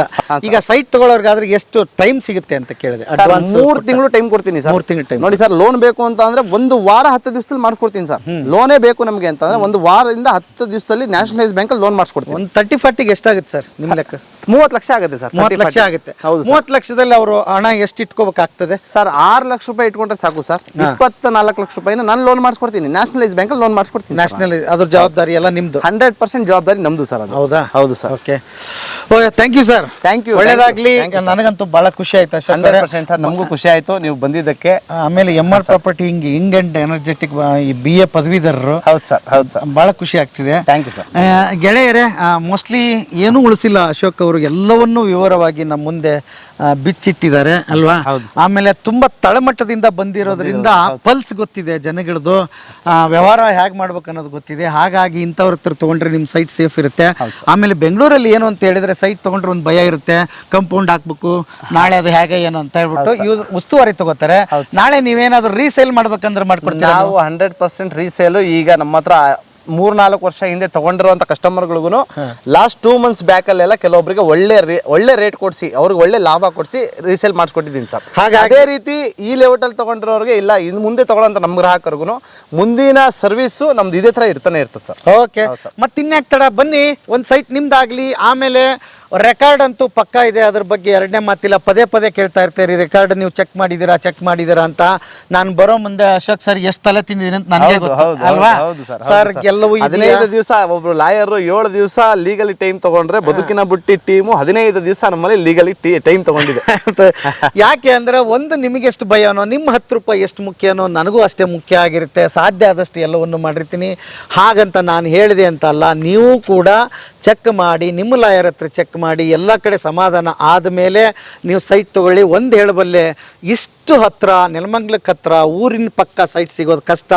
ಈಗ ಸೈಟ್ ತಗೊಳ್ಳೋರ್ಗಾದ್ರೆ ಎಷ್ಟು ಟೈಮ್ ಸಿಗುತ್ತೆ ಅಂತ ಕೇಳಿದೆ? ಸರ್ ಮೂರು ತಿಂಗಳು ಟೈಮ್ ಕೊಡ್ತೀನಿ ಸರ್. ಮೂರು ತಿಂಗಳು ಟೈಮ್ ನೋಡಿ ಸರ್ ಲೋನ್ ಬೇಕು ಅಂತ ಅಂದ್ರೆ ಒಂದು ವಾರ ಹತ್ತು ದಿವಸದಲ್ಲಿ ಮಾಡ್ಕೊಡ್ತೀನಿ ಸರ್. ಲೋನೇ ಬೇಕು ನಮಗೆ ಅಂತಂದ್ರೆ ಒಂದು ವಾರದಿಂದ ಹತ್ತು ದಿವಸದಲ್ಲಿ ನ್ಯಾಷನಲೈಸ್ ಬ್ಯಾಂಕ್ ಲೋನ್ ಮಾಡಿಸ್ಕೊಡ್ತೀನಿ. ಒಂದು ತರ್ಟಿ ಫಾರ್ಟಿಗೆ ಎಷ್ಟಾಗುತ್ತೆ ಸರ್ ನಿಮ್ಮ ಲೆಕ್ಕ? ಮೂವತ್ತು ಲಕ್ಷ ಆಗುತ್ತೆ ಸರ್ ಮೂವತ್ತು ಲಕ್ಷ ಆಗುತ್ತೆ. ಹೌದು. ಮೂವತ್ತು ಲಕ್ಷದಲ್ಲಿ ಅವರು ಹಣ ಎಷ್ಟು ಇಟ್ಕೋಬೇಕಾಗ್ತದೆ? ಸರ್ ಆರು ಲಕ್ಷ ರೂಪಾಯಿ ಇಟ್ಕೊಂಡ್ರೆ ಸಾಕು ಸರ್. ಇಪ್ಪತ್ತ ನಾಲ್ಕು ಲಕ್ಷ ರೂಪಾಯಿನ ನಾನು ಲೋನ್ ಮಾಡಿಸ್ಕೊಡ್ತೀನಿ. ನ್ಯಾಷನಲೈಸ್ ಬ್ಯಾಂಕ್ ಲೋನ್ ಮಾಡಿಸ್ಕೊಡ್ತೀನಿ ನ್ಯಾಷನಲೈಸ್ ಅದ್ರ ಜವಾಬ್ದಾರಿ ಎಲ್ಲ ನಿಮ್ದು. ಹಂಡ್ರೆಡ್ ಪರ್ಸೆಂಟ್ ಜವಾಬ್ದಾರಿ ನಮ್ದು ಸರ್ ಅದು. ಹೌದಾ? ಹೌದು sir. Okay. Okay thank you sir thank you ಒಳ್ಳೇದಾಗ್ಲಿ. ನನಗಂತೂ ಬಹಳ ಖುಷಿ ಆಯ್ತು ಸರ್? ಹಂಡ್ರೆಡ್. ಪರ್ಸೆಂಟ್ ಸರ್ ನಮಗೂ ಖುಷಿ ಆಯ್ತು ನೀವು ಬಂದಿದ್ದಕ್ಕೆ. ಆಮೇಲೆ ಎಂ ಆರ್ ಪ್ರಾಪರ್ಟಿ ಹಿಂಗೆ ಹಿಂಗ್ ಅಂಡ್ ಎನರ್ಜೆಟಿಕ್ ಈ ಬಿ ಎ ಪದವೀಧರರು. ಹೌದು ಸರ್ ಹೌದು ಸರ್. ಬಹಳ ಖುಷಿ ಆಗ್ತಿದೆ. ಥ್ಯಾಂಕ್ ಯು ಸರ್ ಗೆಳೆಯರೇ ಮೋಸ್ಟ್ಲಿ ಏನೂ ಉಳಿಸಿಲ್ಲ ಅಶೋಕ್ ಅವರು. ಎಲ್ಲವನ್ನೂ ವಿವರವಾಗಿ ನಮ್ಮ ಮುಂದೆ ಬಿಚ್ಚಿಟ್ಟಿದ್ದಾರೆ ಅಲ್ವಾ? ಆಮೇಲೆ ತುಂಬಾ ತಳಮಟ್ಟದಿಂದ ಬಂದಿರೋದ್ರಿಂದ ಪಲ್ಸ್ ಗೊತ್ತಿದೆ ಜನಗಳದು ವ್ಯವಹಾರ ಹೇಗೆ ಮಾಡ್ಬೇಕು ಅನ್ನೋದು ಗೊತ್ತಿದೆ. ಹಾಗಾಗಿ ಇಂಥವ್ರ ಹತ್ರ ತಗೊಂಡ್ರೆ ನಿಮ್ಮ ಸೈಟ್ ಸೇಫ್ ಇರುತ್ತೆ. ಆಮೇಲೆ ಬೆಂಗಳೂರಲ್ಲಿ ಏನು ಅಂತ ಹೇಳಿದ್ರೆ ಸೈಟ್ ತಗೊಂಡ್ರೆ ಒಂದು ಭಯ ಇರುತ್ತೆ. ಕಂಪೌಂಡ್ ಹಾಕ್ಬೇಕು ನಾಳೆ ಅದು ಹೇಗೆ ಏನು ಅಂತ ಹೇಳ್ಬಿಟ್ಟು ಇವ್ರು ಉಸ್ತುವಾರಿ ತಗೋತಾರೆ. ನಾಳೆ ನೀವೇನಾದ್ರೂ ರೀಸೇಲ್ ಮಾಡ್ಬೇಕಂದ್ರೆ ಮಾಡ್ಕೊಡ್ತೀವಿ ನಾವು? ಹಂಡ್ರೆಡ್ ಪರ್ಸೆಂಟ್ ರೀಸೇಲು ಈಗ ನಮ್ಮ ಹತ್ರ ಮೂರ್ ನಾಲ್ಕು ವರ್ಷ ಹಿಂದೆ ತಗೊಂಡಿರುವಂತ ಕಸ್ಟಮರ್ಗಳಿಗೂ ಲಾಸ್ಟ್ ಟೂ ಮಂತ್ಸ್ ಬ್ಯಾಕ್ ಅಲ್ಲೆಲ್ಲ ಕೆಲವೊಬ್ಬರಿಗೆ ಒಳ್ಳೆ ರೇ- ಒಳ್ಳೆ ರೇಟ್ ಕೊಡಿಸಿ ಅವ್ರಿಗೆ ಒಳ್ಳೆ ಲಾಭ ಕೊಡಿಸಿ ರೀಸೇಲ್ ಮಾಡಿಸ್ಕೊಟ್ಟಿದ್ದೀನಿ ಸರ್. ಹಾಗಾಗಿ- ಅದೇ ರೀತಿ ಈ ಲೆವೆಟಲ್ಲಿ ತಗೊಂಡಿರೋರಿಗೆ ಇಲ್ಲ ಇನ್ನು ಮುಂದೆ ತಗೊಳ್ಳೋಂಥ ನಮ್ಮ ಗ್ರಾಹಕರಿಗೂ ಮುಂದಿನ ಸರ್ವಿಸು ನಮ್ದು ಇದೇ ಥರ ಇರ್ತಾನೆ ಇರ್ತದೆ ಸರ್. ಓಕೆ ಮತ್ತೆ ತಡ ಬನ್ನಿ ಒಂದು ಸೈಟ್ ನಿಮ್ದಾಗ್ಲಿ ಆಮೇಲೆ ರೆಕಾರ್ಡ್ ಅಂತೂ ಪಕ್ಕ ಇದೆ ಅದ್ರ ಬಗ್ಗೆ ಎರಡನೇ ಮಾತಿಲ್ಲ. ಪದೇ ಪದೇ ಕೇಳ್ತಾ ಇರ್ತೀರಿ ರೆಕಾರ್ಡ್ ನೀವು ಚೆಕ್ ಮಾಡಿದ್ದೀರಾ ಚೆಕ್ ಮಾಡಿದ್ದೀರಾ ಅಂತ. ನಾನು ಬರೋ ಮುಂದೆ ಅಶೋಕ್ ಸರ್ ಎಷ್ಟು ತಲೆ ತಿಂದಿದ್ದೀನಿ ಅಂತ ನನಗೆ ಅಲ್ವಾ? ಸರ್. ಎಲ್ಲವೂ ಹದಿನೈದು ದಿವಸ ಒಬ್ರು ಲಾಯರ್ ಏಳು ದಿವಸ ಲೀಗಲಿ ಟೈಮ್ ತಗೊಂಡ್ರೆ ಬದುಕಿನ ಬುಟ್ಟಿ ಟೀಮು ಹದಿನೈದು ದಿವಸ ನಮ್ಮಲ್ಲಿ ಲೀಗಲಿ ಟೈಮ್ ತಗೊಂಡಿದೆ. *laughs* ಯಾಕೆ ಅಂದ್ರೆ ಒಂದು ನಿಮಗೆ ಎಷ್ಟು ಭಯನೋ ನಿಮ್ಮ ಹತ್ತು ರೂಪಾಯಿ ಎಷ್ಟು ಮುಖ್ಯನೋ ನನಗೂ ಅಷ್ಟೇ ಮುಖ್ಯ ಆಗಿರುತ್ತೆ. ಸಾಧ್ಯ ಆದಷ್ಟು ಎಲ್ಲವನ್ನು ಮಾಡಿರ್ತೀನಿ. ಹಾಗಂತ ನಾನು ಹೇಳಿದೆ ಅಂತ ಅಲ್ಲ ನೀವು ಕೂಡ ಚೆಕ್ ಮಾಡಿ ನಿಮ್ಮ ಲಾಯರ್ ಹತ್ರ ಚೆಕ್ ಮಾಡಿ ಎಲ್ಲ ಕಡೆ ಸಮಾಧಾನ ಆದಮೇಲೆ ನೀವು ಸೈಟ್ ತಗೊಳ್ಳಿ ಒಂದು ಹೇಳಬಲ್ಲೆ ಇಷ್ಟು ಹತ್ರ ನೆಲಮಂಗ್ಲಕ್ಕೆ ಹತ್ರ ಊರಿನ ಪಕ್ಕ ಸೈಟ್ ಸಿಗೋದು ಕಷ್ಟ.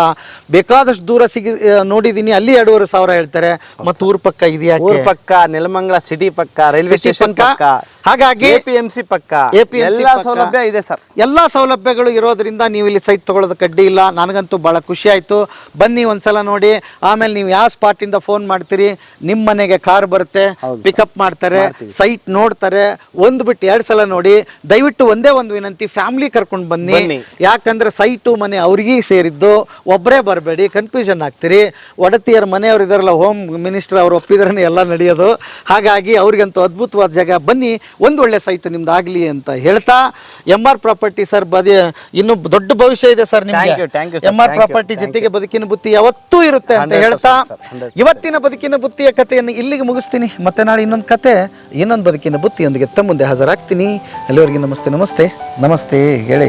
ಬೇಕಾದಷ್ಟು ದೂರ ಸಿಗಿ ನೋಡಿದ್ದೀನಿ ಅಲ್ಲಿ ಎರಡೂವರೆ ಸಾವಿರ ಹೇಳ್ತಾರೆ. ಮತ್ತು ಊರ ಪಕ್ಕ ಇದೆಯಾ ಊರ್ ಪಕ್ಕ ನೆಲಮಂಗ್ಲ ಸಿಟಿ ಪಕ್ಕ ರೈಲ್ವೆ City ಸ್ಟೇಷನ್ ಪಕ್ಕ. ಪಕ್ಕ. ಹಾಗಾಗಿ ಎಪಿಎಂಸಿ ಪಕ್ಕ. APMC ಎಲ್ಲಾ ಪಕ್ಕ. ಸೌಲಭ್ಯ ಇದೆ ಸರ್. ಎಲ್ಲ ಸೌಲಭ್ಯಗಳು ಇರೋದ್ರಿಂದ ನೀವು ಇಲ್ಲಿ ಸೈಟ್ ತಗೊಳ್ಳೋದಕ್ಕೆ ಅಡ್ಡಿ ಇಲ್ಲ. ನನಗಂತೂ ಭಾಳ ಖುಷಿ ಆಯಿತು. ಬನ್ನಿ ಒಂದ್ಸಲ ನೋಡಿ. ಆಮೇಲೆ ನೀವು ಯಾವ ಸ್ಪಾಟಿಂದ ಫೋನ್ ಮಾಡ್ತೀರಿ? ನಿಮ್ಮ ಮನೆಗೆ ಕಾರ್ ಬರುತ್ತೆ. ಪಿಕಪ್ ಮಾಡ್ತಾರೆ. ಸೈಟ್ ನೋಡ್ತಾರೆ. ಒಂದು ಬಿಟ್ಟು ಎರಡು ಸಲ ನೋಡಿ. ದಯವಿಟ್ಟು ಒಂದೇ ಒಂದು ವಿನಂತಿ. ಫ್ಯಾಮಿಲಿ ಕರ್ಕೊಂಡು ಮಾಡ್ಕೊಂಡು ಬನ್ನಿ. ಯಾಕಂದ್ರೆ ಸೈಟು ಮನೆ ಅವ್ರಿಗೆ ಸೇರಿದ್ದು. ಒಬ್ಬರೇ ಬರಬೇಡಿ ಕನ್ಫ್ಯೂಷನ್ ಆಗ್ತೀರಿ. ಒಡತಿಯರ ಮನೆಯವರು ಇದಾರಲ್ಲ ಹೋಮ್ ಮಿನಿಸ್ಟರ್ ಅವ್ರು ಒಪ್ಪಿದ್ರೇ ಎಲ್ಲ ನಡೆಯೋದು. ಹಾಗಾಗಿ ಅವ್ರಿಗಂತೂ ಅದ್ಭುತವಾದ ಜಾಗ. ಬನ್ನಿ ಒಂದು ಒಳ್ಳೆ ಸೈಟ್ ನಿಮ್ದು ಆಗಲಿ ಅಂತ ಹೇಳ್ತಾ. ಎಂ ಆರ್ ಪ್ರಾಪರ್ಟಿ ಸರ್ ಬದಿ ಇನ್ನು ದೊಡ್ಡ ಭವಿಷ್ಯ ಇದೆ ಸರ್ ನಿಮಗೆ. ಎಂ ಆರ್ ಪ್ರಾಪರ್ಟಿ ಜೊತೆಗೆ ಬದುಕಿನ ಬುತ್ತಿ ಯಾವತ್ತೂ ಇರುತ್ತೆ ಅಂತ ಹೇಳ್ತಾ. ಇವತ್ತಿನ ಬದುಕಿನ ಬುತ್ತಿಯ ಕಥೆಯನ್ನು ಇಲ್ಲಿಗೆ ಮುಗಿಸ್ತೀನಿ. ಮತ್ತೆ ನಾಳೆ ಇನ್ನೊಂದು ಕತೆ ಇನ್ನೊಂದು ಬದುಕಿನ ಬುತ್ತಿಯೊಂದಿಗೆ ತಮ್ಮ ಮುಂದೆ ಹಾಜರಾಗ್ತೀನಿ. ಅಲ್ಲಿವರೆಗೆ ನಮಸ್ತೆ ನಮಸ್ತೆ. ನಮಸ್ತೆ ಗೆಳೆಯರೇ